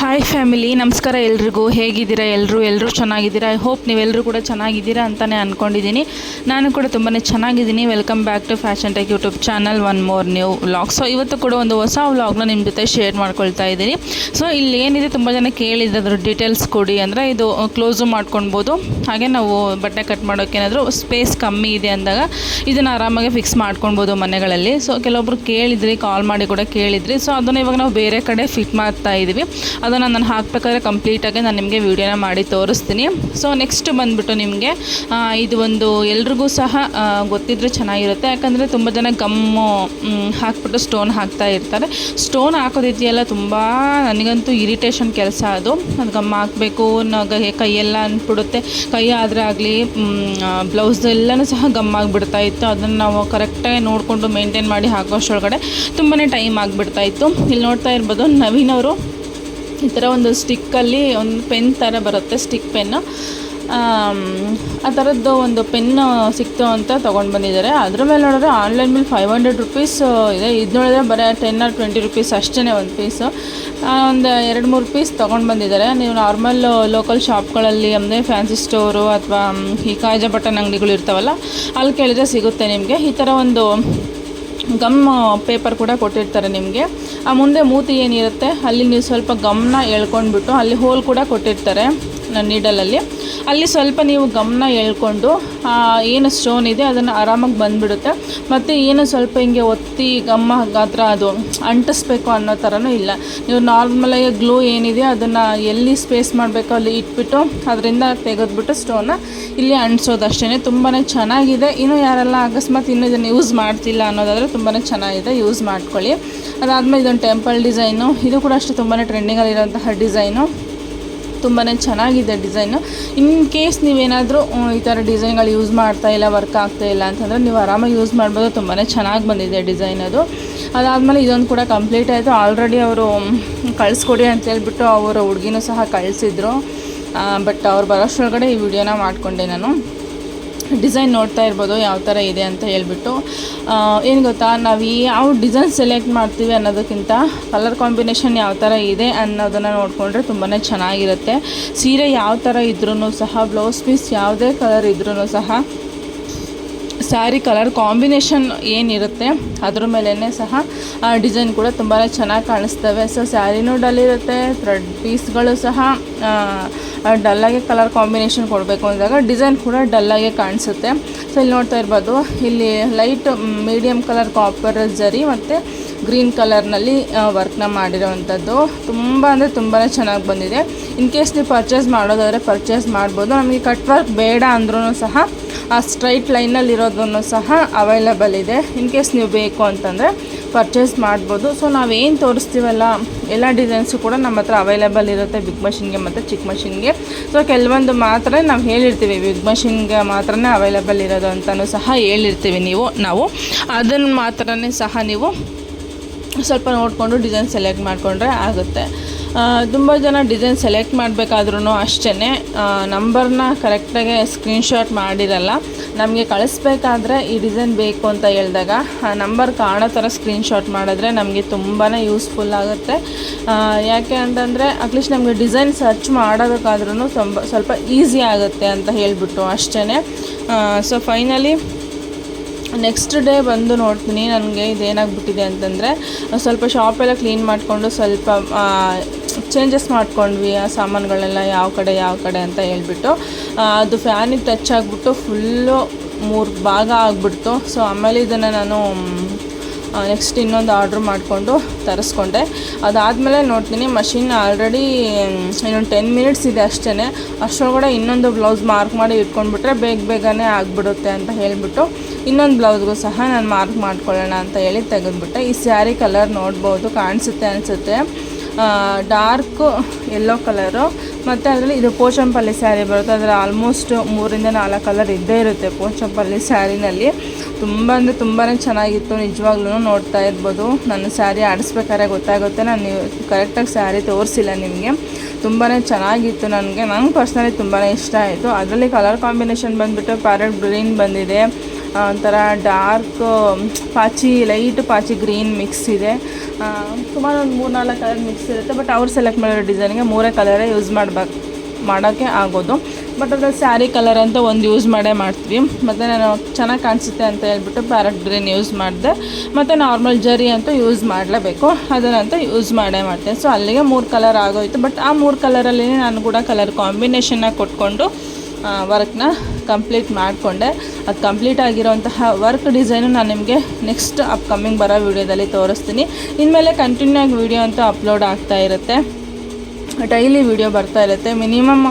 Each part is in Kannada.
ಹಾಯ್ ಫ್ಯಾಮಿಲಿ ನಮಸ್ಕಾರ ಎಲ್ರಿಗೂ. ಹೇಗಿದ್ದೀರಾ ಎಲ್ಲರೂ ಎಲ್ಲರೂ ಚೆನ್ನಾಗಿದ್ದೀರಾ? ಐ ಹೋಪ್ ನೀವೆಲ್ಲರೂ ಕೂಡ ಚೆನ್ನಾಗಿದ್ದೀರಾ ಅಂತಲೇ ಅಂದ್ಕೊಂಡಿದ್ದೀನಿ ನಾನು ಕೂಡ ತುಂಬಾ ಚೆನ್ನಾಗಿದ್ದೀನಿ. Welcome back to fashion tech YouTube channel one more new vlog so ಇವತ್ತು ಕೂಡ ಒಂದು ಹೊಸ ವ್ಲಾಗ್ನ ನಿಮ್ಮ ಜೊತೆ ಶೇರ್ ಮಾಡ್ಕೊಳ್ತಾ ಇದ್ದೀನಿ. ಸೊ ಇಲ್ಲಿ ಏನಿದೆ ತುಂಬ ಜನ ಕೇಳಿದ್ರು ಅದ್ರ ಡೀಟೇಲ್ಸ್ ಕೊಡಿ ಅಂದರೆ ಇದು ಕ್ಲೋಸು ಮಾಡ್ಕೊಳ್ಬೋದು. ಹಾಗೆ ನಾವು ಬಟ್ಟೆ ಕಟ್ ಮಾಡೋಕ್ಕೇನಾದರೂ ಸ್ಪೇಸ್ ಕಮ್ಮಿ ಇದೆ ಅಂದಾಗ ಇದನ್ನು ಆರಾಮಾಗಿ ಫಿಕ್ಸ್ ಮಾಡ್ಕೊಳ್ಬೋದು ಮನೆಗಳಲ್ಲಿ. ಸೊ ಕೆಲವೊಬ್ರು ಕೇಳಿದ್ರಿ ಕಾಲ್ ಮಾಡಿ ಕೂಡ ಕೇಳಿದ್ರಿ. ಸೊ ಅದನ್ನು ಇವಾಗ ನಾವು ಬೇರೆ ಕಡೆ ಫಿಟ್ ಮಾಡ್ತಾ ಇದ್ದೀವಿ. ಅದನ್ನು ನಾನು ಹಾಕ್ಬೇಕಾದ್ರೆ ಕಂಪ್ಲೀಟಾಗಿ ನಾನು ನಿಮಗೆ ವೀಡಿಯೋನ ಮಾಡಿ ತೋರಿಸ್ತೀನಿ. ಸೊ ನೆಕ್ಸ್ಟ್ ಬಂದುಬಿಟ್ಟು ನಿಮಗೆ ಇದು ಒಂದು ಎಲ್ರಿಗೂ ಸಹ ಗೊತ್ತಿದ್ರೆ ಚೆನ್ನಾಗಿರುತ್ತೆ. ಯಾಕಂದರೆ ತುಂಬ ಜನ ಗಮ್ಮು ಹಾಕ್ಬಿಟ್ಟು ಸ್ಟೋನ್ ಹಾಕ್ತಾ ಇರ್ತಾರೆ. ಸ್ಟೋನ್ ಹಾಕೋದಿದೆಯಲ್ಲ, ತುಂಬ ನನಗಂತೂ ಇರಿಟೇಷನ್ ಕೆಲಸ ಅದು. ಅದು ಗಮ್ ಹಾಕಬೇಕು ಕೈಯೆಲ್ಲ ಅಂದ್ಬಿಡುತ್ತೆ. ಕೈ ಆದರೆ ಆಗಲಿ ಬ್ಲೌಸ್ ಎಲ್ಲನೂ ಸಹ ಗಮ್ ಆಗಿಬಿಡ್ತಾ ಇತ್ತು. ಅದನ್ನು ನಾವು ಕರೆಕ್ಟಾಗಿ ನೋಡಿಕೊಂಡು ಮೇಂಟೈನ್ ಮಾಡಿ ಹಾಕೋಷ್ಟೊಳಗಡೆ ತುಂಬಾ ಟೈಮ್ ಆಗಿಬಿಡ್ತಾ ಇತ್ತು. ಇಲ್ಲಿ ನೋಡ್ತಾ ಇರ್ಬೋದು, ನವೀನ್ ಅವರು ಈ ಥರ ಒಂದು ಸ್ಟಿಕ್ಕಲ್ಲಿ ಒಂದು ಪೆನ್ ಥರ ಬರುತ್ತೆ, ಸ್ಟಿಕ್ ಪೆನ್ನು. ಆ ಥರದ್ದು ಒಂದು ಪೆನ್ನು ಸಿಕ್ತು ಅಂತ ತೊಗೊಂಡು ಬಂದಿದ್ದಾರೆ. ಅದ್ರ ಮೇಲೆ ನೋಡಿದ್ರೆ ಆನ್ಲೈನ್ ಮೇಲೆ ಫೈವ್ ಹಂಡ್ರೆಡ್ ರುಪೀಸ್ ಇದೆ. ಇದು ನೋಡಿದ್ರೆ ಬರೀ ಟೆನ್ ಆರ್ ಟ್ವೆಂಟಿ ರುಪೀಸ್ ಅಷ್ಟೇ ಒಂದು ಪೀಸು. ಒಂದು ಎರಡು ಮೂರು ಪೀಸ್ ತೊಗೊಂಡು ಬಂದಿದ್ದಾರೆ. ನೀವು ನಾರ್ಮಲ್ ಲೋಕಲ್ ಶಾಪ್ಗಳಲ್ಲಿ ಅಂದರೆ ಫ್ಯಾನ್ಸಿ ಸ್ಟೋರು ಅಥವಾ ಈ ಕಾಜ ಬಟನ್ ಅಂಗಡಿಗಳು ಇರ್ತಾವಲ್ಲ, ಅಲ್ಲಿ ಕೇಳಿದ್ರೆ ಸಿಗುತ್ತೆ ನಿಮಗೆ. ಈ ಥರ ಒಂದು ಗಮ್ ಪೇಪರ್ ಕೂಡ ಕೊಟ್ಟಿರ್ತಾರೆ ನಿಮಗೆ. ಆ, ಮುಂದೆ ಮೂತಿ ಏನಿರುತ್ತೆ, ಅಲ್ಲಿ ನೀವು ಸ್ವಲ್ಪ ಗಮ್ನ ಎಳ್ಕೊಂಡ್ಬಿಟ್ಟು ಅಲ್ಲಿ ಹೋಲ್ ಕೂಡ ಕೊಟ್ಟಿರ್ತಾರೆ. ನೀಡಲಲ್ಲಿ. ಅಲ್ಲಿ ಸ್ವಲ್ಪ ನೀವು ಗಮನ ಎಳ್ಕೊಂಡು ಏನು ಸ್ಟೋನ್ ಇದೆ ಅದನ್ನು ಆರಾಮಾಗಿ ಬಂದುಬಿಡುತ್ತೆ. ಮತ್ತು ಏನು ಸ್ವಲ್ಪ ಹಿಂಗೆ ಒತ್ತಿ ಗಮ್ಮ ಗಾತ್ರ ಅದು ಅಂಟಿಸ್ಬೇಕು ಅನ್ನೋ ಥರನೂ ಇಲ್ಲ. ನೀವು ನಾರ್ಮಲಾಗಿ ಗ್ಲೂ ಏನಿದೆ ಅದನ್ನು ಎಲ್ಲಿ ಸ್ಪೇಸ್ ಮಾಡಬೇಕು ಅಲ್ಲಿ ಇಟ್ಬಿಟ್ಟು, ಅದರಿಂದ ತೆಗೆದ್ಬಿಟ್ಟು ಸ್ಟೋನ್ನ ಇಲ್ಲಿ ಅಂಟಿಸೋದು ಅಷ್ಟೇ ತುಂಬಾ ಚೆನ್ನಾಗಿದೆ. ಇನ್ನು ಯಾರೆಲ್ಲ ಅಕಸ್ಮಾತ್ ಇನ್ನೂ ಇದನ್ನು ಯೂಸ್ ಮಾಡ್ತಿಲ್ಲ ಅನ್ನೋದಾದರೆ ತುಂಬಾ ಚೆನ್ನಾಗಿದೆ. ಯೂಸ್ ಮಾಡ್ಕೊಳ್ಳಿ. ಅದಾದಮೇಲೆ ಇದೊಂದು ಟೆಂಪಲ್ ಡಿಸೈನು ಇದು ಕೂಡ ಅಷ್ಟೇ ತುಂಬಾ ಟ್ರೆಂಡಿಂಗಲ್ಲಿರೋಂತಹ ಡಿಸೈನು ತುಂಬಾ ಚೆನ್ನಾಗಿದೆ ಡಿಸೈನು. ಇನ್ ಕೇಸ್ ನೀವೇನಾದರೂ ಈ ಥರ ಡಿಸೈನ್ಗಳು ಯೂಸ್ ಮಾಡ್ತಾ ಇಲ್ಲ, ವರ್ಕ್ ಆಗ್ತಾ ಇಲ್ಲ ಅಂತಂದರೆ ನೀವು ಆರಾಮಾಗಿ ಯೂಸ್ ಮಾಡ್ಬೋದು. ತುಂಬಾ ಚೆನ್ನಾಗಿ ಬಂದಿದೆ ಡಿಸೈನ್ ಅದು. ಅದಾದಮೇಲೆ ಇದೊಂದು ಕೂಡ ಕಂಪ್ಲೀಟ್ ಆಯಿತು. ಆಲ್ರೆಡಿ ಅವರು ಕಳಿಸ್ಕೊಡಿ ಅಂತ ಹೇಳ್ಬಿಟ್ಟು ಅವರ ಹುಡುಗಿನೂ ಸಹ ಕಳಿಸಿದ್ರು. ಬಟ್ ಅವ್ರು ಬರೋಷ್ಟರೊಳಗಡೆ ಈ ವಿಡಿಯೋನ ಮಾಡಿಕೊಂಡೆ ನಾನು. ಡಿಸೈನ್ ನೋಡ್ತಾ ಇರ್ಬೋದು, ಯಾವ ಥರ ಇದೆ ಅಂತ ಹೇಳ್ಬಿಟ್ಟು. ಏನು ಗೊತ್ತಾ, ನಾವು ಯಾವ ಡಿಸೈನ್ ಸೆಲೆಕ್ಟ್ ಮಾಡ್ತೀವಿ ಅನ್ನೋದಕ್ಕಿಂತ ಕಲರ್ ಕಾಂಬಿನೇಷನ್ ಯಾವ ಥರ ಇದೆ ಅನ್ನೋದನ್ನು ನೋಡಿಕೊಂಡ್ರೆ ತುಂಬಾ ಚೆನ್ನಾಗಿರುತ್ತೆ. ಸೀರೆ ಯಾವ ಥರ ಇದ್ರೂ ಸಹ, ಬ್ಲೌಸ್ ಪೀಸ್ ಯಾವುದೇ ಕಲರ್ ಇದ್ರೂ ಸಹ ಸ್ಯಾರಿ ಕಲರ್ ಕಾಂಬಿನೇಷನ್ ಏನಿರುತ್ತೆ, ಅದ್ರ ಮೇಲೇ ಸಹ ಡಿಸೈನ್ ಕೂಡ ತುಂಬಾ ಚೆನ್ನಾಗಿ ಕಾಣಿಸ್ತವೆ. ಸೊ ಸ್ಯಾರಿನೂ ಡಲ್ ಇರುತ್ತೆ ಥ್ರೆಡ್ ಪೀಸ್ಗಳು ಸಹ ಡಲ್ಲಾಗೆ ಕಲರ್ ಕಾಂಬಿನೇಷನ್ ಕೊಡಬೇಕು ಅಂದಾಗ ಡಿಸೈನ್ ಕೂಡ ಡಲ್ಲಾಗೆ ಕಾಣಿಸುತ್ತೆ. ಸೊ ಇಲ್ಲಿ ನೋಡ್ತಾ ಇರ್ಬೋದು, ಇಲ್ಲಿ ಲೈಟ್ ಮೀಡಿಯಮ್ ಕಲರ್ ಕಾಪರ್ ಜರಿ ಮತ್ತು ಗ್ರೀನ್ ಕಲರ್ನಲ್ಲಿ ವರ್ಕ್ನ ಮಾಡಿರೋವಂಥದ್ದು ತುಂಬ ಅಂದರೆ ತುಂಬಾ ಚೆನ್ನಾಗಿ ಬಂದಿದೆ. ಇನ್ ಕೇಸ್ ನೀವು ಪರ್ಚೇಸ್ ಮಾಡೋದಾದರೆ ಪರ್ಚೇಸ್ ಮಾಡ್ಬೋದು. ನಮಗೆ ಕಟ್ ವರ್ಕ್ ಬೇಡ ಅಂದ್ರೂ ಸಹ ಆ ಸ್ಟ್ರೈಟ್ ಲೈನಲ್ಲಿ ಇರೋದನ್ನು ಸಹ ಅವೈಲಬಲ್ ಇದೆ. ಇನ್ ಕೇಸ್ ನೀವು ಬೇಕು ಅಂತಂದರೆ ಪರ್ಚೇಸ್ ಮಾಡ್ಬೋದು. ಸೊ ನಾವೇನು ತೋರಿಸ್ತೀವಲ್ಲ, ಎಲ್ಲ ಡಿಸೈನ್ಸು ಕೂಡ ನಮ್ಮ ಹತ್ರ ಅವೈಲೇಬಲ್ ಇರುತ್ತೆ. ಬಿಗ್ ಮಷಿನ್ಗೆ ಮತ್ತು ಚಿಕ್ಕ ಮಷಿನ್ಗೆ ಸೊ ಕೆಲವೊಂದು ಮಾತ್ರ ನಾವು ಹೇಳಿರ್ತೀವಿ. ಬಿಗ್ ಮಷಿನ್ಗೆ ಮಾತ್ರನೇ ಅವೈಲೇಬಲ್ ಇರೋದು ಅಂತಲೂ ಸಹ ಹೇಳಿರ್ತೀವಿ ನೀವು, ನಾವು. ಅದನ್ನು ಮಾತ್ರನೇ ಸಹ ನೀವು ಸ್ವಲ್ಪ ನೋಡಿಕೊಂಡು ಡಿಸೈನ್ ಸೆಲೆಕ್ಟ್ ಮಾಡಿಕೊಂಡ್ರೆ ಆಗುತ್ತೆ. ತುಂಬ ಜನ ಡಿಸೈನ್ ಸೆಲೆಕ್ಟ್ ಮಾಡಬೇಕಾದ್ರೂ ಅಷ್ಟೇ ನಂಬರ್ನ ಕರೆಕ್ಟಾಗಿ ಸ್ಕ್ರೀನ್ಶಾಟ್ ಮಾಡಿರಲ್ಲ. ನಮಗೆ ಕಳಿಸ್ಬೇಕಾದ್ರೆ ಈ ಡಿಸೈನ್ ಬೇಕು ಅಂತ ಹೇಳಿದಾಗ, ಆ ನಂಬರ್ ಕಾಣೋ ಥರ ಸ್ಕ್ರೀನ್ಶಾಟ್ ಮಾಡಿದ್ರೆ ನಮಗೆ ತುಂಬಾ ಯೂಸ್ಫುಲ್ ಆಗುತ್ತೆ. ಯಾಕೆ ಅಂತಂದರೆ ಅಟ್ಲೀಸ್ಟ್ ನಮಗೆ ಡಿಸೈನ್ ಸರ್ಚ್ ಮಾಡೋದಕ್ಕಾದ್ರೂ ತುಂಬ, ಸ್ವಲ್ಪ ಈಸಿ ಆಗುತ್ತೆ ಅಂತ ಹೇಳಿಬಿಟ್ಟು ಅಷ್ಟೇ ಸೊ ಫೈನಲಿ ನೆಕ್ಸ್ಟ್ ಡೇ ಬಂದು ನೋಡ್ತೀನಿ, ನನಗೆ ಇದೇನಾಗ್ಬಿಟ್ಟಿದೆ ಅಂತಂದರೆ, ಸ್ವಲ್ಪ ಶಾಪೆಲ್ಲ ಕ್ಲೀನ್ ಮಾಡಿಕೊಂಡು ಸ್ವಲ್ಪ ಚೇಂಜಸ್ ಮಾಡ್ಕೊಂಡ್ವಿ, ಆ ಸಾಮಾನುಗಳೆಲ್ಲ ಯಾವ ಕಡೆ ಯಾವ ಕಡೆ ಅಂತ ಹೇಳ್ಬಿಟ್ಟು. ಅದು ಫ್ಯಾನಿಗೆ ಟಚ್ ಆಗಿಬಿಟ್ಟು ಫುಲ್ಲು ಮೂರು ಭಾಗ ಆಗಿಬಿಡ್ತು. ಸೊ ಆಮೇಲೆ ಇದನ್ನು ನಾನು ನೆಕ್ಸ್ಟ್ ಇನ್ನೊಂದು ಆರ್ಡ್ರ್ ಮಾಡಿಕೊಂಡು ತರಿಸ್ಕೊಂಡೆ. ಅದಾದಮೇಲೆ ನೋಡ್ತೀನಿ ಮಷಿನ್ ಆಲ್ರೆಡಿ ಇನ್ನೊಂದು ಟೆನ್ ಮಿನಿಟ್ಸ್ ಇದೆ ಅಷ್ಟೇ ಅಷ್ಟರೊಳಗಡೆ ಇನ್ನೊಂದು ಬ್ಲೌಸ್ ಮಾರ್ಕ್ ಮಾಡಿ ಇಟ್ಕೊಂಡ್ಬಿಟ್ರೆ ಬೇಗ ಬೇಗನೆ ಆಗಿಬಿಡುತ್ತೆ ಅಂತ ಹೇಳಿಬಿಟ್ಟು. ಇನ್ನೊಂದು ಬ್ಲೌಸ್ಗೂ ಸಹ ನಾನು ಮಾರ್ಕ್ ಮಾಡ್ಕೊಳ್ಳೋಣ ಅಂತ ಹೇಳಿ ತೆಗೆದ್ಬಿಟ್ಟೆ. ಈ ಸ್ಯಾರಿ ಕಲರ್ ನೋಡ್ಬೋದು, ಕಾಣಿಸುತ್ತೆ ಅನಿಸುತ್ತೆ. Dark yellow colour. ಮತ್ತು ಅದರಲ್ಲಿ ಇದು ಪೋಚಂಪಲ್ಲಿ ಸ್ಯಾರಿ ಬರುತ್ತೆ. ಅದರ ಆಲ್ಮೋಸ್ಟ್ ಮೂರಿಂದ ನಾಲ್ಕು ಕಲರ್ ಇದ್ದೇ ಇರುತ್ತೆ ಪೋಚಂಪಲ್ಲಿ ಸ್ಯಾರಿನಲ್ಲಿ. ತುಂಬ ಅಂದರೆ ತುಂಬಾ ಚೆನ್ನಾಗಿತ್ತು ನಿಜವಾಗ್ಲೂ ನೋಡ್ತಾ ಇರ್ಬೋದು. ನನ್ನ ಸ್ಯಾರಿ ಆಡಿಸ್ಬೇಕಾದ್ರೆ ಗೊತ್ತಾಗುತ್ತೆ. ನಾನು ಕರೆಕ್ಟಾಗಿ ಸ್ಯಾರಿ ತೋರಿಸಿಲ್ಲ ನಿಮಗೆ. ತುಂಬಾ ಚೆನ್ನಾಗಿತ್ತು ನನಗೆ. ನಂಗೆ ಪರ್ಸ್ನಲಿ ತುಂಬಾ ಇಷ್ಟ ಆಯಿತು. ಅದರಲ್ಲಿ ಕಲರ್ ಕಾಂಬಿನೇಷನ್ ಬಂದುಬಿಟ್ಟು ಪ್ಯಾರೆಟ್ ಗ್ರೀನ್ ಬಂದಿದೆ. ಒಂಥರ ಡಾರ್ಕ್ ಪಾಚಿ ಲೈಟ್ ಪಾಚಿ ಗ್ರೀನ್ ಮಿಕ್ಸ್ ಇದೆ. ಸುಮಾರು ಒಂದು ಮೂರು ನಾಲ್ಕು ಕಲರ್ ಮಿಕ್ಸ್ ಇರುತ್ತೆ ಬಟ್ ಅವ್ರು ಸೆಲೆಕ್ಟ್ ಮಾಡಿರೋ ಡಿಸೈನ್ಗೆ ಮೂರೇ ಕಲರೇ ಯೂಸ್ ಮಾಡ್ಬೇಕು ಮಾಡೋಕ್ಕೆ ಆಗೋದು. ಬಟ್ ಅದ್ರಲ್ಲಿ ಸ್ಯಾರಿ ಕಲರ್ ಅಂತ ಒಂದು ಯೂಸ್ ಮಾಡೇ ಮಾಡ್ತೀವಿ. ಮತ್ತು ನಾನು ಚೆನ್ನಾಗಿ ಕಾಣಿಸುತ್ತೆ ಅಂತ ಹೇಳ್ಬಿಟ್ಟು ಪ್ಯಾರಟ್ ಗ್ರೀನ್ ಯೂಸ್ ಮಾಡಿದೆ. ಮತ್ತು ನಾರ್ಮಲ್ ಜರಿ ಅಂತೂ ಯೂಸ್ ಮಾಡಲೇಬೇಕು. ಅದನ್ನಂತೂ ಯೂಸ್ ಮಾಡೇ ಮಾಡ್ತೇನೆ ಸೊ ಅಲ್ಲಿಗೆ ಮೂರು ಕಲರ್ ಆಗೋಯ್ತು. ಬಟ್ ಆ ಮೂರು ಕಲರಲ್ಲಿ ನಾನು ಕೂಡ ಕಲರ್ ಕಾಂಬಿನೇಷನ್ನ ಕೊಟ್ಕೊಂಡು ವರ್ಕ್ನ ಕಂಪ್ಲೀಟ್ ಮಾಡಿಕೊಂಡೆ. ಅದು ಕಂಪ್ಲೀಟ್ ಆಗಿರೋಂತಹ ವರ್ಕ್ ಡಿಸೈನು ನಾನು ನಿಮಗೆ ನೆಕ್ಸ್ಟ್ ಅಪ್ಕಮಿಂಗ್ ಬರೋ ವೀಡಿಯೋದಲ್ಲಿ ತೋರಿಸ್ತೀನಿ. ಇನ್ಮೇಲೆ ಕಂಟಿನ್ಯೂ ಆಗಿ ವೀಡಿಯೋ ಅಂತೂ ಅಪ್ಲೋಡ್ ಆಗ್ತಾ ಇರುತ್ತೆ. ಡೈಲಿ ವಿಡಿಯೋ ಬರ್ತಾ ಇರುತ್ತೆ. ಮಿನಿಮಮ್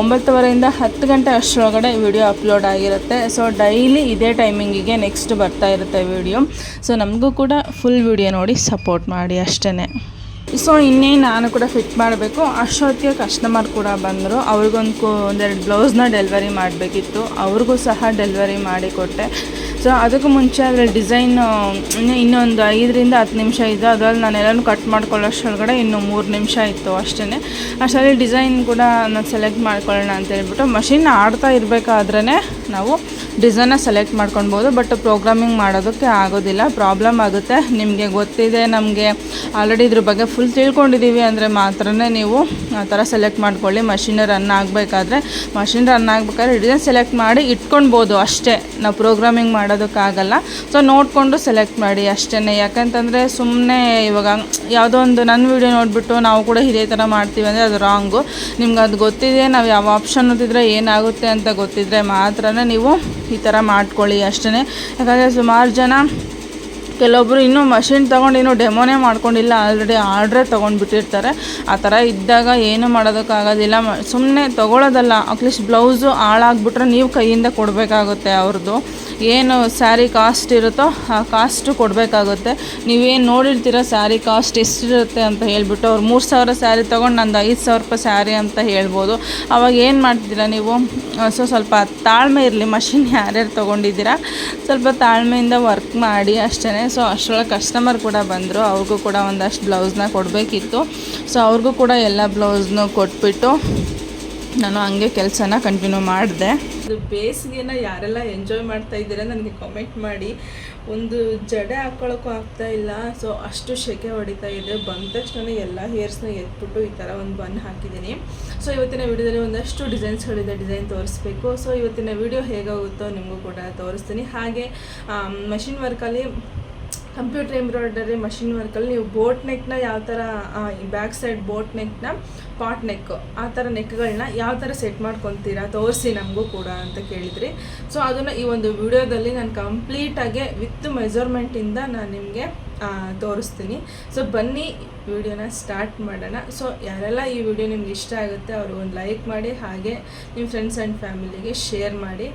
ಒಂಬತ್ತುವರೆಯಿಂದ ಹತ್ತು ಗಂಟೆ ಅಷ್ಟರೊಳಗಡೆ ವಿಡಿಯೋ ಅಪ್ಲೋಡ್ ಆಗಿರುತ್ತೆ. ಸೊ ಡೈಲಿ ಇದೇ ಟೈಮಿಂಗಿಗೆ ನೆಕ್ಸ್ಟ್ ಬರ್ತಾ ಇರುತ್ತೆ ವಿಡಿಯೋ. ಸೊ ನಮಗೂ ಕೂಡ ಫುಲ್ ವಿಡಿಯೋ ನೋಡಿ ಸಪೋರ್ಟ್ ಮಾಡಿ ಅಷ್ಟೇ ಸೊ ಇನ್ನೇನು ನಾನು ಕೂಡ ಫಿಟ್ ಮಾಡಬೇಕು. ಅಷ್ಟೊತ್ತಿಗೆ ಕಸ್ಟಮರ್ ಕೂಡ ಬಂದರು. ಅವ್ರಿಗೊಂದು ಕೋ ಒಂದೆರಡು ಬ್ಲೌಸ್ನ ಡೆಲಿವರಿ ಮಾಡಬೇಕಿತ್ತು. ಅವ್ರಿಗೂ ಸಹ ಡೆಲಿವರಿ ಮಾಡಿ ಕೊಟ್ಟೆ. ಸೊ ಅದಕ್ಕೂ ಮುಂಚೆ ಅದರ ಡಿಸೈನ್ ಇನ್ನೂ ಇನ್ನೊಂದು ಐದರಿಂದ ಹತ್ತು ನಿಮಿಷ ಇದೆ ಅದರಲ್ಲಿ ನಾನು ಎಲ್ಲನೂ ಕಟ್ ಮಾಡ್ಕೊಳ್ಳೋಷ್ಟೊಳಗಡೆ ಇನ್ನೂ ಮೂರು ನಿಮಿಷ ಇತ್ತು ಅಷ್ಟೇ ಅಷ್ಟರಲ್ಲಿ ಡಿಸೈನ್ ಕೂಡ ನಾನು ಸೆಲೆಕ್ಟ್ ಮಾಡ್ಕೊಳ್ಳೋಣ ಅಂತ ಹೇಳ್ಬಿಟ್ಟು ಮಷಿನ್ ಆಡ್ತಾ ಇರಬೇಕಾದ್ರೇ ನಾವು ಡಿಸೈನ ಸೆಲೆಕ್ಟ್ ಮಾಡ್ಕೊಳ್ಬೋದು. ಬಟ್ ಪ್ರೋಗ್ರಾಮಿಂಗ್ ಮಾಡೋದಕ್ಕೆ ಆಗೋದಿಲ್ಲ. ಪ್ರಾಬ್ಲಮ್ ಆಗುತ್ತೆ. ನಿಮಗೆ ಗೊತ್ತಿದೆ ನಮಗೆ ಆಲ್ರೆಡಿ ಇದ್ರ ಬಗ್ಗೆ ಫುಲ್ ತಿಳ್ಕೊಂಡಿದ್ದೀವಿ ಅಂದರೆ ಮಾತ್ರನೇ ನೀವು ಆ ಥರ ಸೆಲೆಕ್ಟ್ ಮಾಡ್ಕೊಳ್ಳಿ. ಮಷಿನ್ ರನ್ ಆಗಬೇಕಾದ್ರೆ ಮಷಿನ್ ರನ್ ಆಗಬೇಕಾದ್ರೆ ಡಿಸೈನ್ ಸೆಲೆಕ್ಟ್ ಮಾಡಿ ಇಟ್ಕೊಳ್ಬೋದು ಅಷ್ಟೇ. ನಾವು ಪ್ರೋಗ್ರಾಮಿಂಗ್ ಮಾಡೋದಕ್ಕಾಗಲ್ಲ. ಸೊ ನೋಡಿಕೊಂಡು ಸೆಲೆಕ್ಟ್ ಮಾಡಿ ಅಷ್ಟೇ ಯಾಕಂತಂದರೆ ಸುಮ್ಮನೆ ಇವಾಗ ಯಾವುದೋ ಒಂದು ನನ್ನ ವೀಡಿಯೋ ನೋಡಿಬಿಟ್ಟು ನಾವು ಕೂಡ ಇದೇ ಥರ ಮಾಡ್ತೀವಿ ಅಂದರೆ ಅದು ರಾಂಗು ನಿಮ್ಗೆ ಅದು ಗೊತ್ತಿದೆ, ನಾವು ಯಾವ ಆಪ್ಷನ್ ಓದಿದ್ರೆ ಏನಾಗುತ್ತೆ ಅಂತ ಗೊತ್ತಿದ್ರೆ ಮಾತ್ರನೇ ನೀವು ಈ ಥರ ಮಾಡ್ಕೊಳ್ಳಿ ಅಷ್ಟೇ ಯಾಕಂದರೆ ಸುಮಾರು ಜನ ಕೆಲವೊಬ್ಬರು ಇನ್ನೂ ಮಷಿನ್ ತೊಗೊಂಡು ಇನ್ನೂ ಡೆಮೋನೇ ಮಾಡ್ಕೊಂಡಿಲ್ಲ. ಆಲ್ರೆಡಿ ಆರ್ಡ್ರೇ ತೊಗೊಂಡ್ಬಿಟ್ಟಿರ್ತಾರೆ. ಆ ಥರ ಇದ್ದಾಗ ಏನು ಮಾಡೋದಕ್ಕಾಗೋದಿಲ್ಲ. ಸುಮ್ಮನೆ ತೊಗೊಳೋದಲ್ಲ. ಅಟ್ಲೀಸ್ಟ್ ಬ್ಲೌಸು ಹಾಳಾಗ್ಬಿಟ್ರೆ ನೀವು ಕೈಯಿಂದ ಕೊಡಬೇಕಾಗುತ್ತೆ ಅವ್ರದ್ದು. ಏನು ಸ್ಯಾರಿ ಕಾಸ್ಟ್ ಇರುತ್ತೋ ಆ ಕಾಸ್ಟು ಕೊಡಬೇಕಾಗುತ್ತೆ. ನೀವೇನು ನೋಡಿರ್ತೀರ ಸ್ಯಾರಿ ಕಾಸ್ಟ್ ಎಷ್ಟಿರುತ್ತೆ ಅಂತ ಹೇಳಿಬಿಟ್ಟು ಅವ್ರು ಮೂರು ಸಾವಿರ ಸ್ಯಾರಿ ತೊಗೊಂಡು ನಂದು ಐದು ಸಾವಿರ ರೂಪಾಯಿ ಸ್ಯಾರಿ ಅಂತ ಹೇಳ್ಬೋದು. ಅವಾಗ ಏನು ಮಾಡ್ತೀರಾ ನೀವು? ಸೊ ಸ್ವಲ್ಪ ತಾಳ್ಮೆ ಇರಲಿ. ಮಷಿನ್ ಯಾರ್ಯಾರು ತೊಗೊಂಡಿದ್ದೀರಾ? ಸ್ವಲ್ಪ ತಾಳ್ಮೆಯಿಂದ ವರ್ಕ್ ಮಾಡಿ ಅಷ್ಟೇ ಸೊ ಅಷ್ಟರೊಳಗೆ ಕಸ್ಟಮರ್ ಕೂಡ ಬಂದರು. ಅವ್ರಿಗೂ ಕೂಡ ಒಂದಷ್ಟು ಬ್ಲೌಸ್ನ ಕೊಡಬೇಕಿತ್ತು. ಸೊ ಅವ್ರಿಗೂ ಕೂಡ ಎಲ್ಲ ಬ್ಲೌಸ್ನು ಕೊಟ್ಬಿಟ್ಟು ನಾನು ಹಂಗೆ ಕೆಲಸನ ಕಂಟಿನ್ಯೂ ಮಾಡಿದೆ. ಅದು ಬೇಸಿಗೆನ ಯಾರೆಲ್ಲ ಎಂಜಾಯ್ ಮಾಡ್ತಾ ಇದ್ದೀರಾ ನನಗೆ ಕಾಮೆಂಟ್ ಮಾಡಿ. ಒಂದು ಜಡೆ ಹಾಕ್ಕೊಳ್ಳೋಕ್ಕೂ ಆಗ್ತಾ ಇಲ್ಲ. ಸೊ ಅಷ್ಟು ಸೆಕೆ ಹೊಡಿತಾ ಇದೆ. ಬಂದ ತಕ್ಷಣ ಎಲ್ಲ ಹೇರ್ಸ್ನ ಎತ್ಬಿಟ್ಟು ಈ ಥರ ಒಂದು ಬನ್ ಹಾಕಿದ್ದೀನಿ. ಸೊ ಇವತ್ತಿನ ವಿಡಿಯೋದಲ್ಲಿ ಒಂದಷ್ಟು ಡಿಸೈನ್ಸ್ಗಳಿದೆ ಡಿಸೈನ್ ತೋರಿಸ್ಬೇಕು. ಸೊ ಇವತ್ತಿನ ವಿಡಿಯೋ ಹೇಗಾಗುತ್ತೋ ನಿಮಗೂ ಕೂಡ ತೋರಿಸ್ತೀನಿ. ಹಾಗೆ ಮಷಿನ್ ವರ್ಕಲ್ಲಿ ಕಂಪ್ಯೂಟರ್ ಎಂಬ್ರಾಯ್ಡರಿ, ಮಷಿನ್ ವರ್ಕಲ್ಲಿ ನೀವು ಬೋಟ್ ನೆಕ್ನ ಯಾವ ಥರ ಬ್ಯಾಕ್ ಸೈಡ್ ಬೋಟ್ ನೆಕ್ನ ಪಾಟ್ ನೆಕ್, ಆ ಥರ ನೆಕ್ಗಳನ್ನ ಯಾವ ಥರ ಸೆಟ್ ಮಾಡ್ಕೊತೀರಾ ತೋರಿಸಿ ನಮಗೂ ಕೂಡ ಅಂತ ಕೇಳಿದ್ರಿ. ಸೊ ಅದನ್ನು ಈ ಒಂದು ವಿಡಿಯೋದಲ್ಲಿ ನಾನು ಕಂಪ್ಲೀಟಾಗಿ ವಿತ್ ಮೆಜರ್ಮೆಂಟಿಂದ ನಾನು ನಿಮಗೆ ತೋರಿಸ್ತೀನಿ. ಸೊ ಬನ್ನಿ, ವಿಡಿಯೋನ ಸ್ಟಾರ್ಟ್ ಮಾಡೋಣ. ಸೊ ಯಾರೆಲ್ಲ ಈ ವಿಡಿಯೋ ನಿಮ್ಗೆ ಇಷ್ಟ ಆಗುತ್ತೆ ಅವರು ಒಂದು ಲೈಕ್ ಮಾಡಿ, ಹಾಗೆ ನಿಮ್ಮ ಫ್ರೆಂಡ್ಸ್ ಆ್ಯಂಡ್ ಫ್ಯಾಮಿಲಿಗೆ ಶೇರ್ ಮಾಡಿ.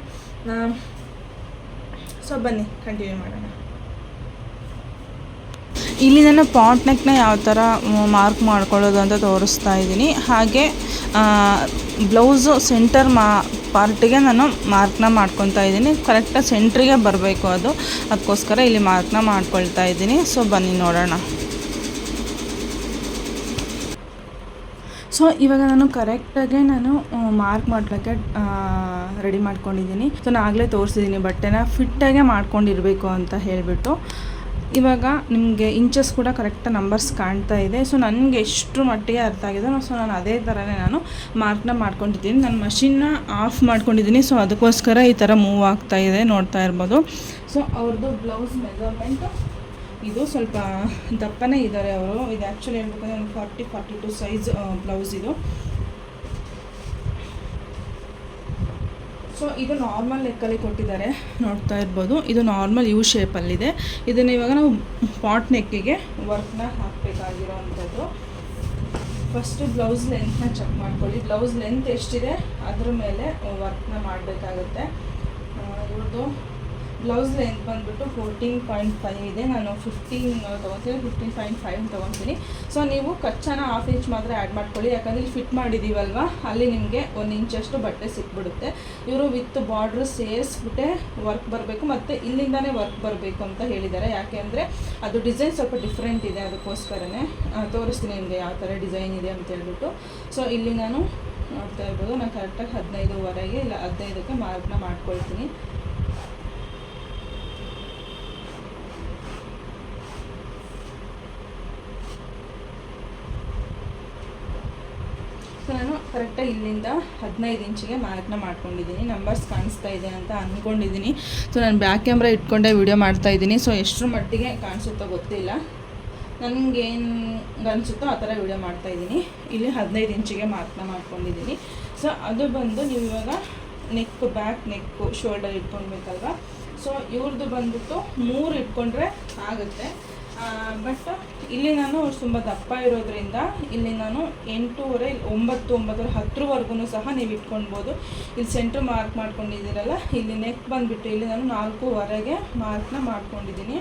ಸೊ ಬನ್ನಿ, ಕಂಟಿನ್ಯೂ ಮಾಡೋಣ. ಇಲ್ಲಿ ನಾನು ಪಾಟ್ ನೆಕ್ನ ಯಾವ ಥರ ಮಾರ್ಕ್ ಮಾಡ್ಕೊಳ್ಳೋದು ಅಂತ ತೋರಿಸ್ತಾ ಇದ್ದೀನಿ. ಹಾಗೆ ಬ್ಲೌಸು ಸೆಂಟರ್ ಮಾ, ಪಾರ್ಟಿಗೆ ನಾನು ಮಾರ್ಕ್ನ ಮಾಡ್ಕೊತಾ ಇದ್ದೀನಿ. ಕರೆಕ್ಟಾಗಿ ಸೆಂಟ್ರಿಗೆ ಬರಬೇಕು ಅದು. ಅದಕ್ಕೋಸ್ಕರ ಇಲ್ಲಿ ಮಾರ್ಕ್ನ ಮಾಡ್ಕೊಳ್ತಾ ಇದ್ದೀನಿ. ಸೊ, ಬನ್ನಿ ನೋಡೋಣ. ಸೊ, ಇವಾಗ ನಾನು ಕರೆಕ್ಟಾಗೆ ನಾನು ಮಾರ್ಕ್ ಮಾಡೋಕ್ಕೆ ರೆಡಿ ಮಾಡ್ಕೊಂಡಿದ್ದೀನಿ. ಸೊ ನಾನು ಆಗಲೇ ತೋರಿಸಿದ್ದೀನಿ ಬಟ್ಟೆನ. ಫಿಟ್ಟಾಗೆ ಮಾಡ್ಕೊಂಡಿರಬೇಕು ಅಂತ ಹೇಳಿಬಿಟ್ಟು. ಇವಾಗ ನಿಮಗೆ ಇಂಚಸ್ ಕೂಡ ಕರೆಕ್ಟ್ ನಂಬರ್ಸ್ ಕಾಣ್ತಾ ಇದೆ. ಸೊ ನನಗೆ ಎಷ್ಟು ಮಟ್ಟಿಗೆ ಅರ್ಥ ಆಗಿದೆ ಸೊ ನಾನು ಅದೇ ಥರನೇ ನಾನು ಮಾರ್ಕ್ನ ಮಾಡ್ಕೊಂಡಿದ್ದೀನಿ. ನನ್ನ ಮಷಿನ್ನ ಆಫ್ ಮಾಡ್ಕೊಂಡಿದ್ದೀನಿ. ಸೊ ಅದಕ್ಕೋಸ್ಕರ ಈ ಥರ ಮೂವ್ ಆಗ್ತಾ ಇದೆ ನೋಡ್ತಾ ಇರ್ಬೋದು. ಸೊ ಅವ್ರದ್ದು ಬ್ಲೌಸ್ ಮೆಜರ್ಮೆಂಟು ಇದು ಸ್ವಲ್ಪ ದಪ್ಪನೇ ಇದ್ದಾರೆ ಅವರು. ಇದು ಆ್ಯಕ್ಚುಲಿ ಹೇಳ್ಬೇಕಂದ್ರೆ ಒಂದು forty forty two size blouse ಇದು. ಸೊ ಇದು ನಾರ್ಮಲ್ ನೆಕ್ಕಲ್ಲಿ ಕೊಟ್ಟಿದ್ದಾರೆ. ನೋಡ್ತಾ ಇರ್ಬೋದು. ಇದು ನಾರ್ಮಲ್ ಯು ಶೇಪಲ್ಲಿದೆ ಇದನ್ನು ಇವಾಗ ನಾವು ಪಾಟ್ ನೆಕ್ಕಿಗೆ ವರ್ಕ್ನ ಹಾಕಬೇಕಾಗಿರೋ ಅಂಥದ್ದು ಫಸ್ಟು ಬ್ಲೌಸ್ ಲೆಂತ್ನ ಚೆಕ್ ಮಾಡ್ಕೊಳ್ಳಿ. ಬ್ಲೌಸ್ ಲೆಂತ್ ಎಷ್ಟಿದೆ? ಅದ್ರ ಮೇಲೆ ವರ್ಕ್ನ ಮಾಡಬೇಕಾಗುತ್ತೆ. ಇವ್ರದ್ದು ಬ್ಲೌಸ್ ಲೆಂತ್ ಬಂದುಬಿಟ್ಟು ಫೋರ್ಟೀನ್ ಪಾಯಿಂಟ್ ಫೈವ್ ಇದೆ. ನಾನು ಫಿಫ್ಟೀನ್ ತೊಗೊತೀನಿ ಫಿಫ್ಟೀನ್ ಪಾಯಿಂಟ್ ಫೈವ್ ತೊಗೊತೀನಿ. ಸೊ ನೀವು ಕಚ್ಚಾನ ಹಾಫ್ ಇಂಚ್ ಮಾತ್ರ ಆ್ಯಡ್ ಮಾಡ್ಕೊಳ್ಳಿ. ಯಾಕಂದರೆ ಇಲ್ಲಿ ಫಿಟ್ ಮಾಡಿದ್ದೀವಲ್ವ ಅಲ್ಲಿ ನಿಮಗೆ ಒಂದು ಇಂಚಷ್ಟು ಬಟ್ಟೆ ಸಿಕ್ಬಿಡುತ್ತೆ. ಇವರು ವಿತ್ ಬಾರ್ಡ್ರ್ ಸೇರಿಸ್ಬಿಟ್ಟೆ ವರ್ಕ್ ಬರಬೇಕು ಮತ್ತು ಇಲ್ಲಿಂದಾನೇ ವರ್ಕ್ ಬರಬೇಕು ಅಂತ ಹೇಳಿದ್ದಾರೆ. ಯಾಕೆ ಅಂದರೆ ಅದು ಡಿಸೈನ್ ಸ್ವಲ್ಪ ಡಿಫ್ರೆಂಟ್ ಇದೆ ಅದಕ್ಕೋಸ್ಕರನೇ. ತೋರಿಸ್ತೀನಿ ನಿಮಗೆ ಯಾವ ಥರ ಡಿಸೈನ್ ಇದೆ ಅಂತ ಹೇಳ್ಬಿಟ್ಟು. ಸೊ ಇಲ್ಲಿ ನಾನು ನೋಡ್ತಾ ಇರ್ಬೋದು, ನಾನು ಕರೆಕ್ಟಾಗಿ ಹದಿನೈದುವರೆಗೆ ಇಲ್ಲ ಹದಿನೈದಕ್ಕೆ ಮಾರ್ಕ್ನ ಮಾಡ್ಕೊಳ್ತೀನಿ ಸೊ ಕರೆಕ್ಟಾಗಿ ಇಲ್ಲಿಂದ ಹದಿನೈದು ಇಂಚಿಗೆ ಮಾರ್ಕ್ನ ಮಾಡ್ಕೊಂಡಿದ್ದೀನಿ. ನಂಬರ್ಸ್ ಕಾಣಿಸ್ತಾ ಇದೆ ಅಂತ ಅಂದ್ಕೊಂಡಿದ್ದೀನಿ. ಸೊ ನಾನು ಬ್ಯಾಕ್ ಕ್ಯಾಮ್ರಾ ಇಟ್ಕೊಂಡೇ ವಿಡಿಯೋ ಮಾಡ್ತಾ ಇದ್ದೀನಿ. ಸೊ ಎಷ್ಟರ ಮಟ್ಟಿಗೆ ಕಾಣಿಸುತ್ತೋ ಗೊತ್ತಿಲ್ಲ. ನನಗೇನು ಅನಿಸುತ್ತೋ ಆ ಥರ ವಿಡಿಯೋ ಮಾಡ್ತಾ ಇದ್ದೀನಿ. ಇಲ್ಲಿ ಹದಿನೈದು ಇಂಚಿಗೆ ಮಾರ್ಕ್ನ ಮಾಡ್ಕೊಂಡಿದ್ದೀನಿ. ಸೊ ಅದು ಬಂದು ನೀವು ಇವಾಗ ನೆಕ್ ಬ್ಯಾಕ್ ನೆಕ್ಕು ಶೋಲ್ಡರ್ ಇಟ್ಕೊಳ್ಬೇಕಲ್ವ? ಸೊ ಇವ್ರದ್ದು ಬಂದ್ಬಿಟ್ಟು ಮೂರು ಇಟ್ಕೊಂಡ್ರೆ ಆಗುತ್ತೆ. ಬಟ್ ಇಲ್ಲಿ ನಾನು ತುಂಬ ದಪ್ಪ ಇರೋದ್ರಿಂದ ಇಲ್ಲಿ ನಾನು ಎಂಟೂವರೆ, ಒಂಬತ್ತು ಒಂಬತ್ತರ ಹತ್ತರವರೆಗೂ ಸಹ ನೀವು ಇಟ್ಕೊಳ್ಬೋದು. ಇಲ್ಲಿ ಸೆಂಟ್ರ್ ಮಾರ್ಕ್ ಮಾಡ್ಕೊಂಡಿದ್ದೀರಲ್ಲ, ಇಲ್ಲಿ ನೆಕ್ ಬಂದುಬಿಟ್ಟು ಇಲ್ಲಿ ನಾನು ನಾಲ್ಕೂವರೆಗೆ ಮಾರ್ಕ್ನ ಮಾಡ್ಕೊಂಡಿದ್ದೀನಿ.